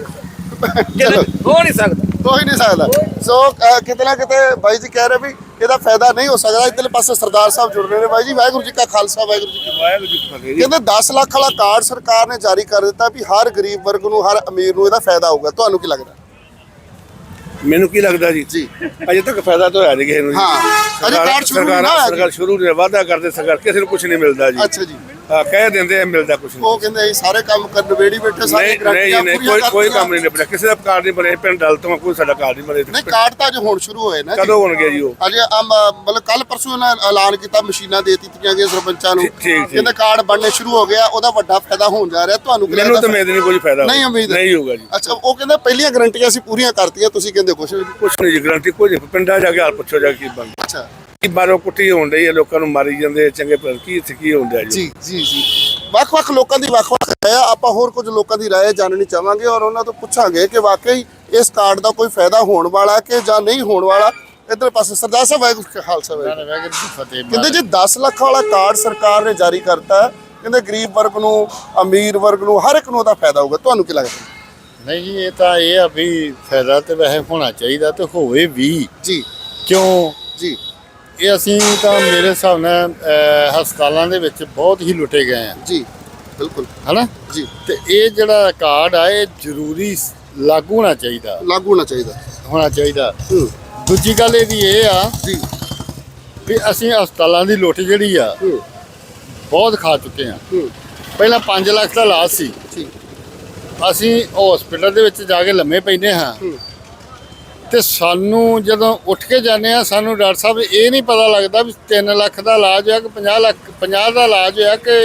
ਚਲੋ। ਨਹੀਂ ਹੋ ਨਹੀਂ ਸਕਦਾ। ਹੋ ਹੀ ਨਹੀਂ ਸਕਦਾ। ਸੋ ਕਿਤੇ ਨਾ ਕਿਤੇ ਬਾਈ ਜੀ ਕਹਿ ਰਹੇ ਵੀ ਇਹਦਾ ਫਾਇਦਾ ਨਹੀਂ ਹੋ ਸਕਦਾ ਇਧਰਲੇ ਪਾਸੇ ਸਰਦਾਰ ਸਾਹਿਬ ਜੁੜ ਰਹੇ ਨੇ। ਬਾਈ ਜੀ ਵਾਹਿਗੁਰੂ ਜੀ ਕਾ ਖਾਲਸਾ ਵਾਹਿਗੁਰੂ ਜੀ ਕੀ ਫਤਿਹ। ਵਾਹਿਗੁਰੂ ਕਹਿੰਦੇ 10 ਲੱਖ ਵਾਲਾ ਕਾਰਡ ਸਰਕਾਰ ਨੇ ਜਾਰੀ ਕਰ ਦਿੱਤਾ ਵੀ ਹਰ ਗਰੀਬ ਵਰਗ ਨੂੰ ਹਰ ਅਮੀਰ ਨੂੰ ਇਹਦਾ ਫਾਇਦਾ ਹੋਊਗਾ। ਤੁਹਾਨੂੰ ਕੀ ਲੱਗਦਾ? ਮੈਨੂੰ ਕੀ ਲੱਗਦਾ ਜੀ? ਜੀ। ਅਜੇ ਤੱਕ ਫਾਇਦਾ ਤਾਂ ਹੋਇਆ ਨਹੀਂ ਕਿਸੇ ਨੂੰ ਹਾਂ, ਅਜੇ ਕਾਰਡ ਸ਼ੁਰੂ ਨਹੀਂ ਸਰਕਾਰਾਂ- ਹੋਇਆ। ਜੀ। ਸਰਕਾਰ ਸ਼ੁਰੂ ਨੇ ਵਾਅਦਾ ਕਰਦੇ ਸਰਕਾਰ ਕਿਸੇ ਨੂੰ ਕੁਝ ਨਹੀਂ ਮਿਲਦਾ ਜੀ। ਅੱਛਾ ਜੀ। ਕਹਿ ਦਿੰਦੇ ਆ ਮਿਲਦਾ ਕੁਝ ਨਹੀਂ। ਉਹ ਕਹਿੰਦੇ ਅਸੀਂ ਸਾਰੇ ਕੰਮ ਕਰ ਨਵੇੜੀ ਬੈਠੇ ਸਾਰੇ ਨਹੀਂ ਨਹੀਂ ਗਰੰਟੀਆਂ ਨਹੀਂ ਪੂਰੀਆਂ ਕੋਈ ਕੋਈ ਕਰਤੀਆਂ। ਕੰਮ ਨਹੀਂ ਨਿਬੜਿਆ। ਕਿਸੇ ਦਾ ਕਾਰਡ ਨਹੀਂ ਬਣੇ ਪਿੰਡ ਡਲ ਤੋਂ ਕੋਈ ਸਾਡਾ ਕਾਰਡ ਨਹੀਂ ਬਣੇ ਨਹੀਂ ਕਾਰਡ ਤਾਂ ਅੱਜ ਹੁਣ ਸ਼ੁਰੂ ਹੋਏ ਨਾ। ਜੀ ਕਦੋਂ ਹੋਣਗੇ ਜੀ ਉਹ? ਅਜੇ ਆਮ ਮਤਲਬ ਕੱਲ ਪਰਸੋਂ ਇਹਨਾਂ ਨੇ ਐਲਾਨ ਕੀਤਾ ਮਸ਼ੀਨਾਂ ਦੇ ਦਿੱਤੀਆਂ ਗਈਆਂ ਸਰਪੰਚਾਂ ਨੂੰ। ਠੀਕ- ਠੀਕ- ਠੀਕ। ਕਹਿੰਦੇ ਕਾਰਡ ਬਣਨੇ ਸ਼ੁਰੂ ਹੋ ਗਿਆ ਉਹਦਾ ਵੱਡਾ ਫਾਇਦਾ ਹੋਣ ਜਾ ਰਿਹਾ। ਤੁਹਾਨੂੰ ਕੀ ਮੈਨੂੰ ਤਾਂ? ਉਮੀਦ ਨਹੀਂ ਕੋਈ ਫਾਇਦਾ ਨਹੀਂ। ਉਮੀਦ ਨਹੀਂ। ਹੋਊਗਾ ਜੀ। ਅੱਛਾ ਉਹ ਕਹਿੰਦੇ ਪਹਿਲੀਆਂ ਗਰੰਟੀਆਂ ਅਸੀਂ ਪੂਰੀਆਂ ਕਰਤੀਆਂ ਤੁਸੀਂ ਕਹਿੰਦੇ ਕੁਛ ਵੀ ਨਹੀਂ। ਕੁਛ ਨਹੀਂ ਜੀ ਗਰੰਟੀ ਕੋਈ ਨਹੀਂ। ਪਿੰਡਾਂ ਜਾ ਕੇ ਹਾਲ ਪੁੱਛੋ ਜਾ ਕੇ ਕੀ ਬਣਦਾ। ਅੱਛਾ। ਬਾਰੋ ਕੁੱਟੀ ਹੋਣ ਡਈ ਹੈ ਲੋਕਾਂ ਨੂੰ ਮਾਰੀ ਜਾਂਦੇ ਆ, ਚੰਗੇ ਪਰ ਕੀ ਇੱਥੇ ਕੀ ਹੋਣ ਡਿਆ ਜੀ? ਜੀ ਜੀ ਜੀ। ਵੱਖ-ਵੱਖ ਲੋਕਾਂ ਦੀ ਵੱਖ-ਵੱਖ ਰਾਏ ਆ ਆਪਾਂ ਹੋਰ ਕੁਝ ਲੋਕਾਂ ਦੀ ਰਾਏ ਜਾਣਨੀ ਚਾਹਾਂਗੇ ਔਰ ਉਹਨਾਂ ਤੋਂ ਪੁੱਛਾਂਗੇ ਕਿ ਵਾਕਈ ਇਸ ਕਾਰਡ ਦਾ ਕੋਈ ਫਾਇਦਾ ਹੋਣ ਵਾਲਾ ਕਿ ਜਾਂ ਨਹੀਂ ਹੋਣ ਵਾਲਾ। ਇਧਰ ਪਾਸੇ ਸਰਦਾਰ ਸਾਹਿਬ ਵਾਹਿਗੁਰੂ ਜੀ ਕਾ ਖਾਲਸਾ ਵਾਹਿਗੁਰੂ। ਵਾਹਿਗੁਰੂ ਜੀ ਕੀ ਫਤਿਹ ਕਹਿੰਦੇ ਜੀ 10 ਲੱਖ ਵਾਲਾ ਕਾਰਡ ਸਰਕਾਰ ਨੇ ਜਾਰੀ ਕਰਤਾ ਹੈ। ਕਹਿੰਦੇ ਗਰੀਬ ਵਰਗ ਨੂੰ ਅਮੀਰ ਵਰਗ ਨੂੰ ਹਰ ਇੱਕ ਨੂੰ ਉਹਦਾ ਫਾਇਦਾ ਹੋਊਗਾ। ਤੁਹਾਨੂੰ ਕੀ ਲੱਗਦਾ? ਨਹੀਂ ਜੀ ਇਹ ਤਾਂ ਇਹ ਆ ਵੀ ਫਾਇਦਾ ਤੇ ਵੈਸੇ ਹੋਣਾ ਚਾਹੀਦਾ ਤੇ ਹੋਵੇ ਵੀ। ਜੀ। ਕਿਉਂ? ਜੀ। ਇਹ ਅਸੀਂ ਤਾਂ ਮੇਰੇ ਹਿਸਾਬ ਨਾਲ ਅਹ, ਹਸਪਤਾਲਾਂ ਦੇ ਵਿੱਚ ਬਹੁਤ ਹੀ ਲੁੱਟੇ ਗਏ ਆ। ਜੀ ਬਿਲਕੁਲ। ਹਨਾ? ਜੀ। ਤੇ ਇਹ ਜਿਹੜਾ ਕਾਰਡ ਆ ਇਹ ਜ਼ਰੂਰੀ ਸ- ਲਾਗੂ ਹੋਣਾ ਚਾਹੀਦਾ। ਲਾਗੂ ਹੋਣਾ ਚਾਹੀਦਾ। ਹੋਣਾ ਚਾਹੀਦਾ। ਹੂੰ। ਦੂਜੀ ਗੱਲ ਇਹਦੀ ਇਹ ਆ ਜੀ। ਵੀ ਅਸੀਂ ਹਸਪਤਾਲਾਂ ਦੀ ਲੁੱਟ ਜਿਹੜੀ ਆ ਹੂੰ। ਬਹੁਤ ਖਾ ਚੁੱਕੇ ਆ। ਹੂੰ। ਪਹਿਲਾਂ 5 ਲੱਖ ਦਾ ਇਲਾਜ ਸੀ। ਠੀਕ ਅਸੀਂ ਹਸਪੀਟਲ ਦੇ ਵਿੱਚ ਜਾ ਕੇ ਲੰਮੇ ਪੈਂਦੇ ਹਾਂ। ਹੂੰ। ਤੇ ਸਾਨੂੰ ਜਦੋਂ ਉੱਠ ਕੇ ਜਾਂਦੇ ਆ ਸਾਨੂੰ ਡਾਕਟਰ ਸਾਹਿਬ ਇਹ ਨਹੀਂ ਪਤਾ ਲੱਗਦਾ ਵੀ 3 ਲੱਖ ਦਾ ਇਲਾਜ ਹੋਇਆ ਕਿ 50 ਲੱਖ 50 ਦਾ ਇਲਾਜ ਹੋਇਆ ਕਿ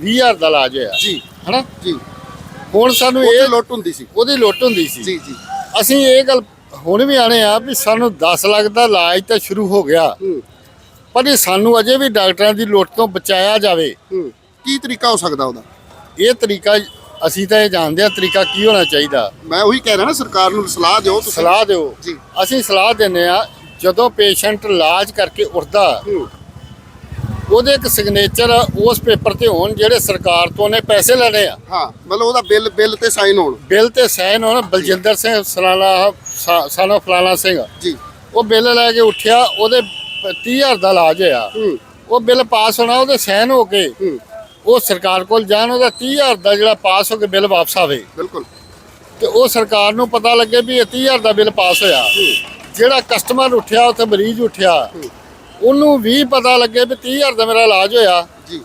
20000 ਦਾ ਇਲਾਜ ਹੋਇਆ? ਜੀ। ਹਨਾ? ਜੀ। ਹੁਣ ਸਾਨੂੰ ਇਹ ਲੁੱਟ ਹੁੰਦੀ ਸੀ। ਉਹਦੀ ਲੁੱਟ ਹੁੰਦੀ ਸੀ। ਜੀ ਜੀ। ਅਸੀਂ ਇਹ ਗੱਲ ਹੁਣ ਵੀ ਆਣੇ ਆ ਵੀ ਸਾਨੂੰ 10 ਲੱਖ ਦਾ ਇਲਾਜ ਤਾਂ ਸ਼ੁਰੂ ਹੋ ਗਿਆ। ਪਰ ਇਹ ਸਾਨੂੰ ਅਜੇ ਵੀ ਡਾਕਟਰਾਂ ਦੀ ਲੁੱਟ ਤੋਂ ਬਚਾਇਆ ਜਾਵੇ। ਕੀ ਤਰੀਕਾ ਹੋ ਸਕਦਾ ਉਹਦਾ? ਇਹ ਤਰੀਕਾ ਅਸੀਂ ਤਾਂ ਇਹ ਜਾਣਦੇ ਆ ਤਰੀਕਾ ਕੀ ਹੋਣਾ ਚਾਹੀਦਾ। ਮੈਂ ਉਹੀ ਕਹਿ ਰਿਹਾ ਨਾ ਸਰਕਾਰ ਨੂੰ ਸਲਾਹ ਦਿਓ ਤੁਸੀਂ। ਸਲਾਹ ਦਿਓ। ਜੀ। ਅਸੀਂ ਸਲਾਹ ਦਿੰਨੇ ਆ ਜਦੋਂ ਪੇਸ਼ੈਂਟ ਇਲਾਜ ਕਰਕੇ ਉੱਠਦਾ ਹੂੰ। ਉਹਦੇ ਇੱਕ ਸਿਗਨੇਚਰ ਉਸ ਪੇਪਰ ਤੇ ਹੋਣ ਜਿਹੜੇ ਸਰਕਾਰ ਤੋਂ ਨੇ ਪੈਸੇ ਲੈਣੇ ਆ। ਹਾਂ ਮਤਲਬ ਉਹਦਾ ਬਿੱਲ ਬਿੱਲ ਤੇ ਸਾਈਨ ਹੋਣ। ਬਿੱਲ ਤੇ ਸਾਈਨ ਹੋਣ ਬਲਜਿੰਦਰ ਸਿੰਘ ਸਲਾਲਾ ਸਾਨੋ ਫਲਾਣਾ ਸਿੰਘ। ਜੀ। ਉਹ ਬਿੱਲ ਲੈ ਕੇ ਉੱਠਿਆ ਉਹਦੇ 30000 ਦਾ ਇਲਾਜ ਹੋਇਆ। ਹੂੰ। ਉਹ ਬਿੱਲ ਪਾਸ ਹੋਣਾ ਉਹਦੇ ਸਾਈਨ ਹੋ ਕੇ। ਹੂੰ। ਉਹ ਸਰਕਾਰ ਕੋਲ ਜਾਣ ਉਹਦਾ 30000 ਦਾ ਜਿਹੜਾ ਪਾਸ ਹੋ ਕੇ ਬਿੱਲ ਵਾਪਸ ਆਵੇ। ਬਿਲਕੁਲ। ਤੇ ਉਹ ਸਰਕਾਰ ਨੂੰ ਪਤਾ ਲੱਗੇ ਵੀ ਇਹ 30000 ਦਾ ਬਿੱਲ ਪਾਸ ਹੋਇਆ। ਜਿਹੜਾ ਕਸਟਮਰ ਉੱਠਿਆ ਉੱਥੇ ਮਰੀਜ਼ ਉੱਠਿਆ ਉਹਨੂੰ ਵੀ ਪਤਾ ਲੱਗੇ ਵੀ 30000 ਦਾ ਮੇਰਾ ਇਲਾਜ ਹੋਇਆ। ਜੀ।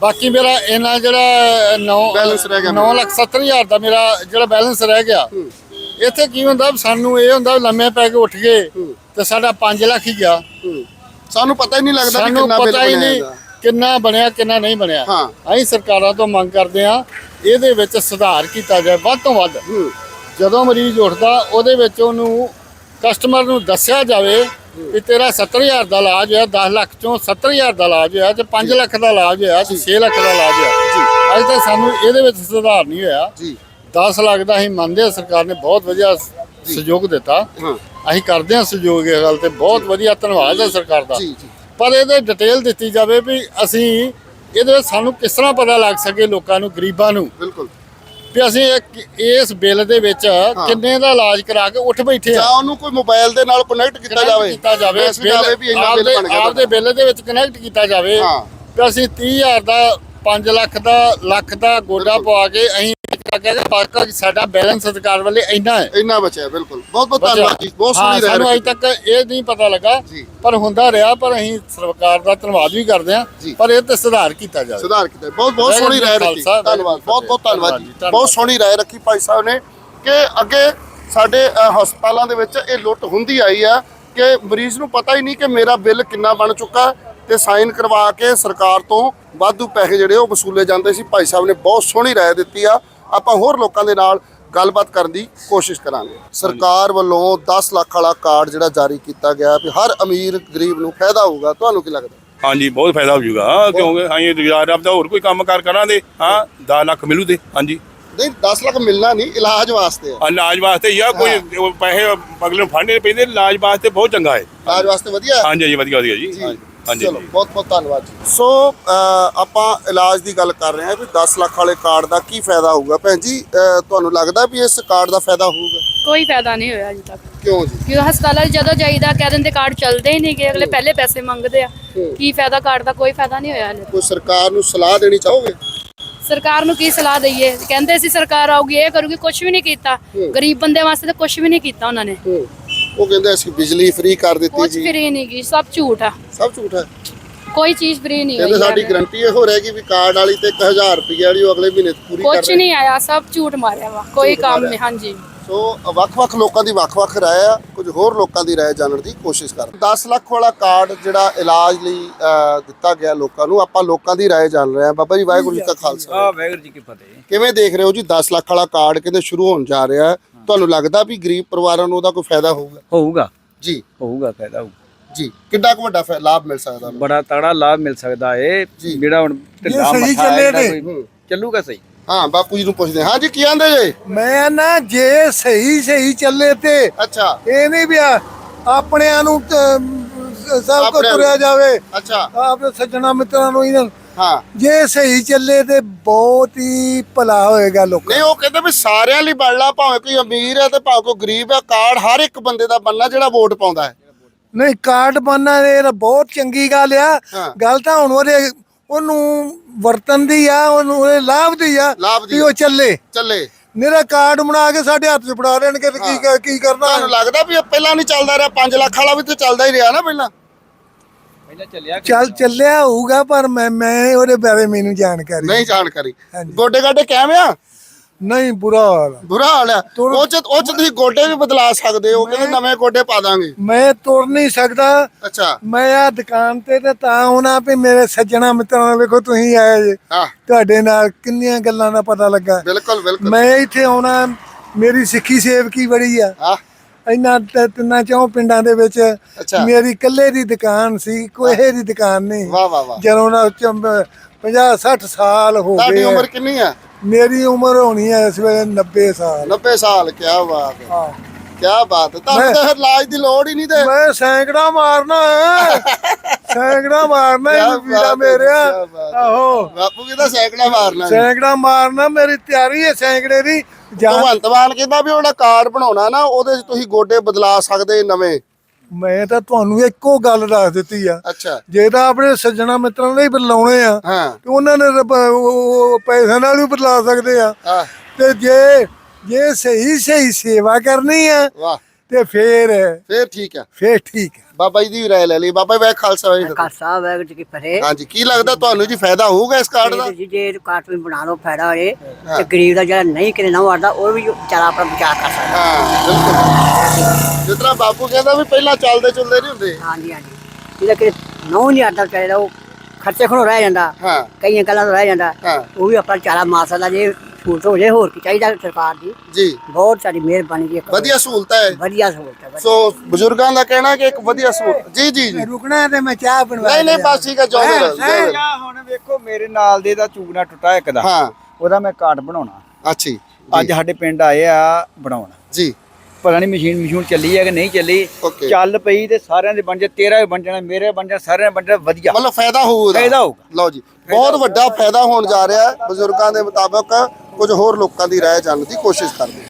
ਬਾਕੀ ਮੇਰਾ ਇਹਨਾਂ ਜਿਹੜਾ 9 Balance ਰਹਿ ਗਿਆ 9 ਲੱਖ 70 ਹਜ਼ਾਰ ਦਾ ਮੇਰਾ ਜਿਹੜਾ ਬੈਲੈਂਸ ਰਹਿ ਗਿਆ। ਇੱਥੇ ਕੀ ਹੁੰਦਾ ਸਾਨੂੰ ਇਹ ਹੁੰਦਾ ਲੰਮੇ ਪੈ ਕੇ ਉੱਠ ਗਏ ਤੇ ਸਾਡਾ 5 ਲੱਖ ਹੀ ਗਿਆ। ਸਾਨੂੰ ਪਤਾ ਹੀ ਨਹੀਂ ਲੱਗਦਾ ਸਾਨੂੰ ਕਿੰਨਾ ਬਿੱਲ ਬਣਿਆ ਕਿੰਨਾ ਬਣਿਆ ਕਿੰਨਾ ਨਹੀਂ ਬਣਿਆ। ਹਾਂ। ਅਸੀਂ ਸਰਕਾਰਾਂ ਤੋਂ ਮੰਗ ਕਰਦੇ ਆ ਇਹਦੇ ਵਿੱਚ ਸੁਧਾਰ ਕੀਤਾ ਜਾਏ ਵੱਧ ਤੋਂ ਵੱਧ। ਹੂੰ। ਜਦੋਂ ਮਰੀਜ਼ ਉੱਠਦਾ ਉਹਦੇ ਵਿੱਚ ਉਹਨੂੰ ਕਸਟਮਰ ਨੂੰ ਦੱਸਿਆ ਜਾਵੇ ਕਿ ਤੇਰਾ 70000 ਦਾ ਇਲਾਜ ਹੋਇਆ 10 ਲੱਖ ਚੋਂ 70000 ਦਾ ਇਲਾਜ ਹੋਇਆ ਤੇ 5 ਲੱਖ ਦਾ ਇਲਾਜ ਹੋਇਆ ਤੇ 6 ਲੱਖ ਦਾ ਇਲਾਜ ਹੋਇਆ। ਜੀ। ਅੱਜ ਤੱਕ ਸਾਨੂੰ ਇਹਦੇ ਵਿੱਚ ਸੁਧਾਰ ਨਹੀਂ ਹੋਇਆ। ਜੀ। 10 ਲੱਖ ਦਾ ਅਸੀਂ ਮੰਨਦੇ ਹਾਂ ਸਰਕਾਰ ਨੇ ਬਹੁਤ ਵਧੀਆ ਸਹਿਯੋਗ ਦਿੱਤਾ। ਹਾਂ। ਅਸੀਂ ਕਰਦੇ ਹਾਂ ਸਹਿਯੋਗ ਇਹ ਗੱਲ ਤੇ। ਬਹੁਤ ਵਧੀਆ ਧੰਨਵਾਦ ਹੈ ਸਰਕਾਰ ਦਾ। ਜੀ ਜੀ। ਪਰ ਇਹਦੇ ਡਿਟੇਲ ਦਿੱਤੀ ਜਾਵੇ ਵੀ ਅਸੀਂ ਇਹਦੇ ਵਿੱਚ ਸਾਨੂੰ ਕਿਸ ਤਰ੍ਹਾਂ ਪਤਾ ਲੱਗ ਸਕੇ ਲੋਕਾਂ ਨੂੰ ਗਰੀਬਾਂ ਨੂੰ? ਬਿਲਕੁਲ। ਵੀ ਅਸੀਂ ਇੱਕ ਇਸ ਬਿੱਲ ਦੇ ਵਿੱਚ ਕਿੰਨੇ ਦਾ ਇਲਾਜ ਕਰਾ ਕੇ ਉੱਠ ਬੈਠੇ ਜਾਂ ਆ ਉਹਨੂੰ ਕੋਈ ਮੋਬਾਈਲ ਦੇ ਨਾਲ ਕਨੈਕਟ ਕੀਤਾ ਜਾਵੇ। ਕੀਤਾ ਜਾਵੇ ਵੀ ਇੰਨਾ ਬਿੱਲ ਬਣ ਗਿਆ ਆਪਦੇ ਬਿੱਲ ਦੇ ਵਿੱਚ ਕਨੈਕਟ ਕੀਤਾ ਜਾਵੇ। ਹਾਂ। ਵੀ ਅਸੀਂ 30000 ਦਾ 5 ਲੱਖ ਦਾ ਲੱਖ ਦਾ ਗੋਡਾ ਪਵਾ ਕੇ ਅਸੀਂ ਕਹਿੰਦੇ ਪਾਕਾ ਸਾਡਾ ਬੈਲੈਂਸ ਸਰਕਾਰ ਵੱਲੇ ਇੰਨਾ ਹੈ। ਇੰਨਾ ਬਚਿਆ ਬਿਲਕੁਲ। ਬਹੁਤ ਬਹੁਤ ਧੰਨਵਾਦ ਜੀ ਬਹੁਤ ਸੋਹਣੀ ਰਹਿ ਸਾਨੂੰ ਅਜੇ ਤੱਕ ਇਹ ਨਹੀਂ ਪਤਾ ਲੱਗਾ। ਪਰ ਹੁੰਦਾ ਰਿਹਾ ਪਰ ਅਸੀਂ ਸਰਕਾਰ ਦਾ ਧੰਨਵਾਦ ਵੀ ਕਰਦੇ ਹਾਂ। ਪਰ ਇਹ ਤੇ ਸੁਧਾਰ ਕੀਤਾ ਜਾਵੇ। ਸੁਧਾਰ ਕੀਤਾ ਬਹੁਤ ਬਹੁਤ ਸੋਹਣੀ ਕਾ ਰੱਖੀ। ਧੰਨਵਾਦ ਬਹੁਤ ਬਹੁਤ ਧੰਨਵਾਦ ਜੀ। ਬਹੁਤ ਸੋਹਣੀ ਰਾਏ ਰੱਖੀ ਭਾਈ ਸਾਹਿਬ ਨੇ ਕਿ ਅੱਗੇ ਸਾਡੇ ਹਸਪਤਾਲਾਂ ਦੇ ਵਿੱਚ ਇਹ ਲੁੱਟ ਹੁੰਦੀ ਆਈ ਆ ਕਿ ਮਰੀਜ਼ ਨੂੰ ਪਤਾ ਹੀ ਨਹੀਂ ਕਿ ਮੇਰਾ ਬਿੱਲ ਕਿੰਨਾ ਬਣ ਚੁੱਕਾ ਤੇ ਸਾਈਨ ਕਰਵਾ ਕੇ ਸਰਕਾਰ ਤੋਂ ਵਾਧੂ ਪੈਸੇ ਜਿਹੜੇ ਉਹ ਵਸੂਲੇ ਜਾਂਦੇ ਸੀ। ਭਾਈ ਸਾਹਿਬ ਨੇ ਬਹੁਤ ਸੋਹਣੀ ਰਾਏ ਦਿੱਤੀ ਆ। ਆਪਾਂ ਹੋਰ ਲੋਕਾਂ ਦੇ ਨਾਲ ਗੱਲਬਾਤ ਕਰਨ ਦੀ ਕੋਸ਼ਿਸ਼ ਕਰਾਂਗੇ। ਸਰਕਾਰ ਵੱਲੋਂ 10 ਲੱਖ ਵਾਲਾ ਕਾਰਡ ਜਿਹੜਾ ਜਾਰੀ ਕੀਤਾ ਗਿਆ ਵੀ ਹਰ ਅਮੀਰ ਗਰੀਬ ਨੂੰ ਫਾਇਦਾ ਹੋਊਗਾ। ਤੁਹਾਨੂੰ ਕੀ ਲੱਗਦਾ? ਹਾਂਜੀ ਬਹੁਤ ਫਾਇਦਾ ਹੋ ਕਿਉਂਕਿ ਅਸੀਂ ਰੁਜ਼ਗਾਰ ਆਪਦਾ ਹੋਰ ਕੋਈ ਕੰਮ ਕਾਰ ਕਰਾਂਗੇ। ਹਾਂ 10 ਲੱਖ ਮਿਲੂ ਤੇ। ਹਾਂਜੀ। ਨਹੀਂ 10 ਲੱਖ ਮਿਲਣਾ ਨਹੀਂ ਇਲਾਜ ਵਾਸਤੇ ਹੈ ਇਲਾਜ ਵਾਸਤੇ ਹੀ ਆ ਕੋਈ ਪੈਸੇ ਅਗਲੇ ਨੂੰ ਫੜਨੇ ਪੈਂਦੇ ਇਲਾਜ ਵਾਸਤੇ ਬਹੁਤ ਚੰਗਾ ਹੈ। ਇਲਾਜ ਵਾਸਤੇ ਵਧੀਆ ਹੈ? ਹਾਂਜੀ ਹਾਂਜੀ ਵਧੀਆ ਵਧੀਆ ਜੀ। ਹਾਂਜੀ ਚਲੋ ਬਹੁਤ ਬਹੁਤ ਧੰਨਵਾਦ ਜੀ। ਸੋ ਆਪਾਂ ਇਲਾਜ ਦੀ ਗੱਲ ਕਰ ਰਹੇ ਹਾਂ ਵੀ 10 ਲੱਖ ਵਾਲੇ ਕਾਰਡ ਦਾ ਕੀ ਫਾਇਦਾ ਹੋਊਗਾ। ਭੈਣ ਜੀ ਤੁਹਾਨੂੰ ਲੱਗਦਾ ਵੀ ਇਸ ਕਾਰਡ ਦਾ ਫਾਇਦਾ ਹੋਊਗਾ? ਕੋਈ ਫਾਇਦਾ ਨਹੀਂ ਹੋਇਆ ਅਜੇ ਤੱਕ। ਕਿਉਂ ਜੀ? ਕਿਉਂ ਹਸਪਤਾਲਾਂ 'ਚ ਜਦੋਂ ਜਾਈਦਾ ਕਹਿ ਦਿੰਦੇ ਕਾਰਡ ਚੱਲਦੇ ਹੀ ਨਹੀਂ ਗੇ ਅਗਲੇ ਪਹਿਲੇ ਪੈਸੇ ਮੰਗਦੇ ਆ। ਕੀ ਫਾਇਦਾ ਕਾਰਡ ਦਾ ਕੋਈ ਫਾਇਦਾ ਨਹੀਂ ਹੋਇਆ ਹਲੇ। ਕੋਈ ਸਰਕਾਰ ਨੂੰ ਸਲਾਹ ਦੇਣੀ ਚਾਹੋਗੇ? ਸਰਕਾਰ ਨੂੰ ਕੀ ਸਲਾਹ ਦਈਏ? ਕਹਿੰਦੇ ਸੀ ਸਰਕਾਰ ਆਊਗੀ ਇਹ ਕਰੂਗੀ ਕੁਝ ਵੀ ਨਹੀਂ ਕੀਤਾ। ਗਰੀਬ ਬੰਦੇ ਵਾਸਤੇ ਤਾਂ ਕੁਝ ਵੀ ਨਹੀਂ ਕੀਤਾ ਉਹਨਾਂ ਨੇ। ਉਹ ਕਹਿੰਦੇ ਅਸੀਂ ਬਿਜਲੀ ਫ੍ਰੀ ਕਰ ਦਿੱਤੀ ਕੁਝ ਜੀ। ਫ੍ਰੀ ਨਹੀਂ ਗੀ ਸਭ ਝੂਠ ਆ। ਸਭ ਝੂਠ ਹੈ। ਕੋਈ ਚੀਜ਼ ਫ੍ਰੀ ਨਹੀਂ ਕਹਿੰਦੇ ਹੋਈ ਸਾਡੀ ਹਾਲੇ। ਗਰੰਟੀ ਇਹੋ ਰਹੇਗੀ ਵੀ ਕਾਰਡ ਵਾਲੀ ਤੇ 1000 ਰੁਪਏ ਵਾਲੀ ਉਹ ਅਗਲੇ ਮਹੀਨੇ ਪੂਰੀ ਕਰ ਕੁਝ ਰਹੇ। ਨਹੀਂ ਆਇਆ ਸਭ ਝੂਠ ਮਾਰਿਆ ਵਾ। ਕੋਈ ਝੂਠ ਕੰਮ ਮਾਰਿਆ। ਨਹੀਂ ਹਾਂਜੀ। ਸੋ ਵੱਖ-ਵੱਖ ਲੋਕਾਂ ਦੀ ਵੱਖ-ਵੱਖ ਰਾਏ ਆ ਕੁਝ ਹੋਰ ਲੋਕਾਂ ਦੀ ਰਾਏ ਜਾਣਨ ਦੀ ਕੋਸ਼ਿਸ਼ ਕਰ 10 ਲੱਖ ਵਾਲਾ ਕਾਰਡ ਜਿਹੜਾ ਇਲਾਜ ਲਈ ਅ, ਦਿੱਤਾ ਗਿਆ ਲੋਕਾਂ ਨੂੰ ਆਪਾਂ ਲੋਕਾਂ ਦੀ ਰਾਏ ਜਾਣ ਰਹੇ ਆ ਬਾਬਾ ਜੀ ਵਾਹਿਗੁਰੂ ਜੀ ਕਾ ਖਾਲਸਾ ਆ ਵਾਹਿਗੁਰੂ ਜੀ ਕੀ ਫਤਿਹ। ਕਿਵੇਂ ਦੇਖ ਰਹੇ ਹੋ ਜੀ 10 ਲੱਖ ਵਾਲਾ ਕਾਰਡ ਕਹਿੰਦੇ ਸ਼ੁਰੂ ਹੋਣ ਜਾ ਰਿਹਾ ਹੈ। ਤੁਹਾਨੂੰ ਲੱਗਦਾ ਵੀ ਗਰੀਬ ਪਰਿਵਾਰਾਂ ਨੂੰ ਉਹਦਾ ਕੋਈ ਫਾਇਦਾ ਹੋਊਗਾ? ਹੋਊਗਾ। ਜੀ। ਹੋਊਗਾ ਫਾਇਦਾ ਹੋਊ ਜੀ। ਕਿੰਨਾ ਕੁ ਵੱਡਾ ਫਾ- ਲਾਭ ਮਿਲ ਸਕਦਾ? ਬੜਾ ਤੜਾ ਲਾਭ ਮਿਲ ਸਕਦਾ ਏ। ਜੀ। ਜਿਹੜਾ ਹੁਣ ਢਿੱਲਾ ਸਹੀ ਮੱਥਾ ਚੱਲੇ ਇਹਦਾ ਤੇ। ਕੋਈ ਚੱਲੂਗਾ ਸਹੀ। ਹਾਂ ਬਾਪੂ ਜੀ ਨੂੰ ਪੁੱਛਦੇ ਹਾਂ। ਹਾਂ ਜੀ ਕੀ ਆਂਦੇ ਜੇ? ਮੈਂ ਨਾ ਜੇ ਸਹੀ ਸਹੀ ਚੱਲੇ ਤੇ ਅੱਛਾ। ਇਹ ਨਹੀਂ ਵੀ ਆ- ਆਪਣਿਆਂ ਨੂੰ ਤੇ, ਸਭ ਕੁਝ ਆਪਣਿਆਂ ਨੂੰ। ਤੁਰਿਆ ਜਾਵੇ। ਅੱਛਾ। ਆਪਣੇ ਸੱਜਣਾ ਮਿੱਤਰਾਂ ਨੂੰ ਇਹਨਾਂ ਹਾਂ। ਜੇ ਸਹੀ ਚੱਲੇ ਤੇ ਬਹੁਤ ਹੀ ਭਲਾ ਹੋਏਗਾ ਲੋਕਾਂ ਨਹੀਂ ਉਹ ਕਹਿੰਦੇ ਵੀ ਸਾਰਿਆਂ ਲਈ ਬਣਲਾ ਭਾਵੇਂ ਕੋਈ ਅਮੀਰ ਹੈ ਤੇ ਭਾਵੇਂ ਕੋਈ ਗਰੀਬ ਹੈ ਕਾਰਡ ਹਰ ਇੱਕ ਬੰਦੇ ਦਾ ਬਣਨਾ ਜਿਹੜਾ ਵੋਟ ਪਾਉਂਦਾ ਹੈ। ਨਹੀਂ ਕਾਰਡ ਬੰਨਾ ਇਹ ਤਾਂ ਬਹੁਤ ਚੰਗੀ ਗੱਲ ਆ। ਗੱਲ ਤਾਂ ਹੁਣ ਉਹਦੇ ਉਹਨੂੰ ਵਰਤਨ ਦੀ ਆ ਉਹਨੂੰ ਉਹਦੇ ਲਾਭ ਦੀ ਆ ਵੀ ਉਹ ਚੱਲੇ। ਚੱਲੇ। ਮੇਰਾ ਕਾਰਡ ਬਣਾ ਕੇ ਸਾਡੇ ਹੱਥ 'ਚ ਫੜਾ ਦੇਣਗੇ ਕੀ ਕੀ ਕਰਨਾ ਤੁਹਾਨੂੰ ਲੱਗਦਾ ਵੀ ਇਹ ਪਹਿਲਾਂ ਨਹੀਂ ਚੱਲਦਾ ਰਿਹਾ? 5 ਲੱਖ ਵਾਲਾ ਵੀ ਤੇ ਚੱਲਦਾ ਹੀ ਰਿਹਾ ਨਾ ਪਹਿਲਾਂ। ਪਹਿਲਾਂ ਚੱਲਿਆ ਚੱਲ ਚੱਲਿਆ ਹੋਊਗਾ ਪਰ ਮੈਂ ਮੈਂ ਉਹਦੇ ਬਾਰੇ ਮੈਨੂੰ ਜਾਣਕਾਰੀ ਨਹੀਂ ਜਾਣਕਾਰੀ। ਹਾਂਜੀ। ਗੋਡੇ ਗਾਡੇ ਕਿਵੇਂ ਆ? ਨਹੀਂ ਬੁਰਾ ਹਾਲ ਆ। ਬੁਰਾ ਹਾਲ ਆ। ਉਹ ਚ ਉਹ ਚ ਤੁਸੀਂ ਗੋਡੇ ਵੀ ਬਦਲਾ ਸਕਦੇ ਹੋ ਕਹਿੰਦੇ ਨਵੇਂ ਗੋਡੇ ਪਾ ਦਾਂਗੇ। ਮੈਂ ਤੁਰ ਨਹੀਂ ਸਕਦਾ। ਅੱਛਾ। ਮੈਂ ਆ ਦੁਕਾਨ ਤੇ ਤੇ ਤਾਂ ਆਉਣਾ ਵੀ ਮੇਰੇ ਸੱਜਣਾ ਮਿੱਤਰਾਂ ਨੂੰ ਵੇਖੋ ਤੁਸੀਂ ਆਏ ਜੇ। ਹਾਂ। ਤੁਹਾਡੇ ਨਾਲ ਕਿੰਨੀਆਂ ਗੱਲਾਂ ਦਾ ਪਤਾ ਲੱਗਾ। ਬਿਲਕੁਲ ਬਿਲਕੁਲ। ਮੈਂ ਇੱਥੇ ਆਉਣਾ ਮੇਰੀ ਸਿੱਖੀ ਸੇਵਕੀ ਬੜੀ ਆ। ਹਾਂ। ਇੰਨਾ ਤ- ਤਿੰਨਾਂ ਚੌਂ ਪਿੰਡਾਂ ਦੇ ਵਿੱਚ ਅੱਛਾ। ਮੇਰੀ ਇਕੱਲੇ ਦੀ ਦੁਕਾਨ ਸੀ ਕੋਹੇ ਦੀ ਦੁਕਾਨ ਨਹੀਂ। ਵਾਹ ਵਾਹ ਵਾਹ। ਜਦੋਂ ਨਾ 50 60 ਸਾਲ ਹੋ ਤੁਹਾਡੀ ਗਏ ਉਮਰ ਕਿੰਨੀ ਆ? ਮੇਰੀ ਉਮਰ ਹੋਣੀ ਹੈ ਇਸ ਵੇਲੇ 90 ਸਾਲ। 90 ਸਾਲ ਕੀ ਬਾਤ ਹੈ। ਹਾਂ। ਕੀ ਬਾਤ ਹੈ। ਤੁਹਾਨੂੰ ਤਾਂ ਫਿਰ ਇਲਾਜ ਦੀ ਲੋੜ ਹੀ ਨਹੀਂ ਤੇ। ਮੈਂ ਸੈਂਕੜਾ ਮਾਰਨਾ ਸੈਂਕੜਾ ਮਾਰਨਾ ਕਿਆ ਇਹ ਵੀਰਾ ਮੇਰਿਆ। ਕਿਆ। ਆਹੋ। ਬਾਪੂ ਕਹਿੰਦਾ ਸੈਂਕੜਾ ਮਾਰਨਾ। ਸੈਂਕੜਾ ਮਾਰਨਾ ਮੇਰੀ ਤਿਆਰੀ ਹੈ ਸੈਂਕੜੇ ਦੀ। ਭਗਵੰਤ ਮਾਨ ਕਹਿੰਦਾ ਵੀ ਉਹਦਾ ਕਾਰਡ ਬਣਾਉਣਾ ਨਾ ਉਹਦੇ 'ਚ ਤੁਸੀਂ ਗੋਡੇ ਬਦਲਾ ਸਕਦੇ ਨਵੇਂ। ਮੈਂ ਤਾਂ ਤੁਹਾਨੂੰ ਇੱਕੋ ਗੱਲ ਦੱਸ ਦਿੱਤੀ ਆ। ਅੱਛਾ। ਜੇ ਤਾਂ ਆਪਣੇ ਸੱਜਣਾ ਮਿੱਤਰਾਂ ਹੀ ਬਦਲਾਉਣੇ ਆ ਤੇ ਉਹਨਾਂ ਨੇ ਪੈਸੇ ਨਾਲ ਵੀ ਬਦਲਾ ਸਕਦੇ ਆ। ਤੇ ਜੇ ਜੇ ਸਹੀ ਸਹੀ ਸੇਵਾ ਕਰਨੀ ਆ ਵਾਹ। ਤੇ ਫੇਰ ਫੇਰ ਠੀਕ ਹੈ ਫੇਰ ਠੀਕ ਹੈ ਬਾਬਾ ਜੀ ਦੀ ਰਾਏ ਲੈ ਲਈ। ਬਾਬਾ ਜੀ ਵੈ ਖਾਲਸਾ ਵਾਹਿਗੁਰੂ ਖਾਲਸਾ ਵਾਹਿਗੁਰੂ ਜੀ ਕੀ ਫਤਿਹ। ਹਾਂਜੀ ਕੀ ਲੱਗਦਾ ਤੁਹਾਨੂੰ ਜੀ ਫਾਇਦਾ ਹੋਊਗਾ ਇਸ ਕਾਰਡ ਦਾ? ਜੀ ਜੇ ਕਾਰਡ ਵੀ ਬਣਾ ਲਓ ਫਾਇਦਾ ਹੋਏ ਤੇ ਗਰੀਬ ਦਾ ਜਿਹੜਾ ਨਹੀਂ ਕਿਤੇ ਨਾ ਵੜਦਾ ਉਹ ਵੀ ਵਿਚਾਰਾ ਆਪਣਾ ਬਚਾਅ ਕਰ ਸਕਦਾ। ਹਾਂ ਬਿਲਕੁਲ। ਜਿਸ ਤਰ੍ਹਾਂ ਬਾਪੂ ਕਹਿੰਦਾ ਵੀ ਪਹਿਲਾਂ ਚੱਲਦੇ ਚੁਲਦੇ ਨਹੀਂ ਹੁੰਦੇ। ਹਾਂਜੀ ਹਾਂਜੀ। ਜਿਹਦਾ ਕਿ ਨੌ ਨਹੀਂ ਆਟਾ ਚਾਹੀਦਾ ਉਹ ਖਰਚੇ ਖੜੋ ਰਹਿ ਜਾਂਦਾ। ਹਾਂ। ਕਈਆਂ ਗੱਲਾਂ ਤੋਂ ਰਹਿ ਜਾਂਦਾ। ਉਹ ਵੀ ਆਪਣਾ ਚਾਰਾ ਮਾਰ ਸਕਦਾ ਜੇ ਸਹੂਲਤ ਹੋ ਜੇ ਹੋਰ ਕੀ ਚਾਹੀਦਾ ਸਰਕਾਰ ਦੀ? ਜੀ। ਬਹੁਤ ਸਾਡੀ ਮਿਹਰਬਾਨੀ ਜੀ ਵਧੀਆ ਸਹੂਲਤ ਹੈ। ਵਧੀਆ ਸਹੂਲਤ ਹੈ। ਸੋ ਬਜ਼ੁਰਗਾਂ ਦਾ ਕਹਿਣਾ ਕਿ ਇੱਕ ਵਧੀਆ ਸਹੂਲਤ ਜੀ ਜੀ ਜੀ। ਰੁਕਣਾ ਤੇ ਮੈਂ ਚਾਹ ਬਣਵਾ ਨਹੀਂ ਨਹੀਂ ਬਸ ਠੀਕ ਹੈ ਰਹੋ, ਚਾਹੁੰਦੇ ਰਹੋ। ਆ ਹੁਣ ਵੇਖੋ ਮੇਰੇ ਨਾਲ ਦੇ ਦਾ ਚੂਗਨਾ ਟੁੱਟਾ ਇੱਕ ਦਾ। ਹਾਂ। ਉਹਦਾ ਮੈਂ ਕਾਰਡ ਬਣਾਉਣਾ। ਅੱਛੀ ਜੀ, ਅੱਜ ਸਾਡੇ ਪਿੰਡ ਆਏ ਆ ਬਣਾਉਣ। ਜੀ। ਪਤਾ ਨਹੀਂ ਮਸ਼ੀਨ ਮਸ਼ੀਨ ਚੱਲੀ ਹੈ ਕਿ ਨਹੀਂ ਚੱਲੀ। Okay. ਚੱਲ ਪਈ ਤੇ ਸਾਰਿਆਂ ਦੇ ਬਣ ਜਾ ਤੇਰਾ ਵੀ ਬਣ ਜਾਣਾ ਮੇਰੇ ਬਣ ਜਾਣਾ ਸਾਰਿਆਂ ਦੇ ਬਣ ਜਾਣਾ ਵਧੀਆ। ਮਤਲਬ ਫਾਇਦਾ ਹੋਊ ਉਹਦਾ। ਫਾਇਦਾ ਹੋਊਗਾ। ਲਓ ਜੀ। ਬਹੁਤ ਵੱਡਾ ਫਾਇਦਾ ਹੋਣ ਜਾ ਰਿਹਾ ਹੈ ਬਜ਼ੁਰਗਾਂ ਦੇ ਮੁਤਾਬਕ ਕੁਝ ਹੋਰ ਲੋਕਾਂ ਦੀ ਰਾਏ ਜਾਣਨ ਦੀ ਕੋਸ਼ਿਸ਼ ਕਰਦੇ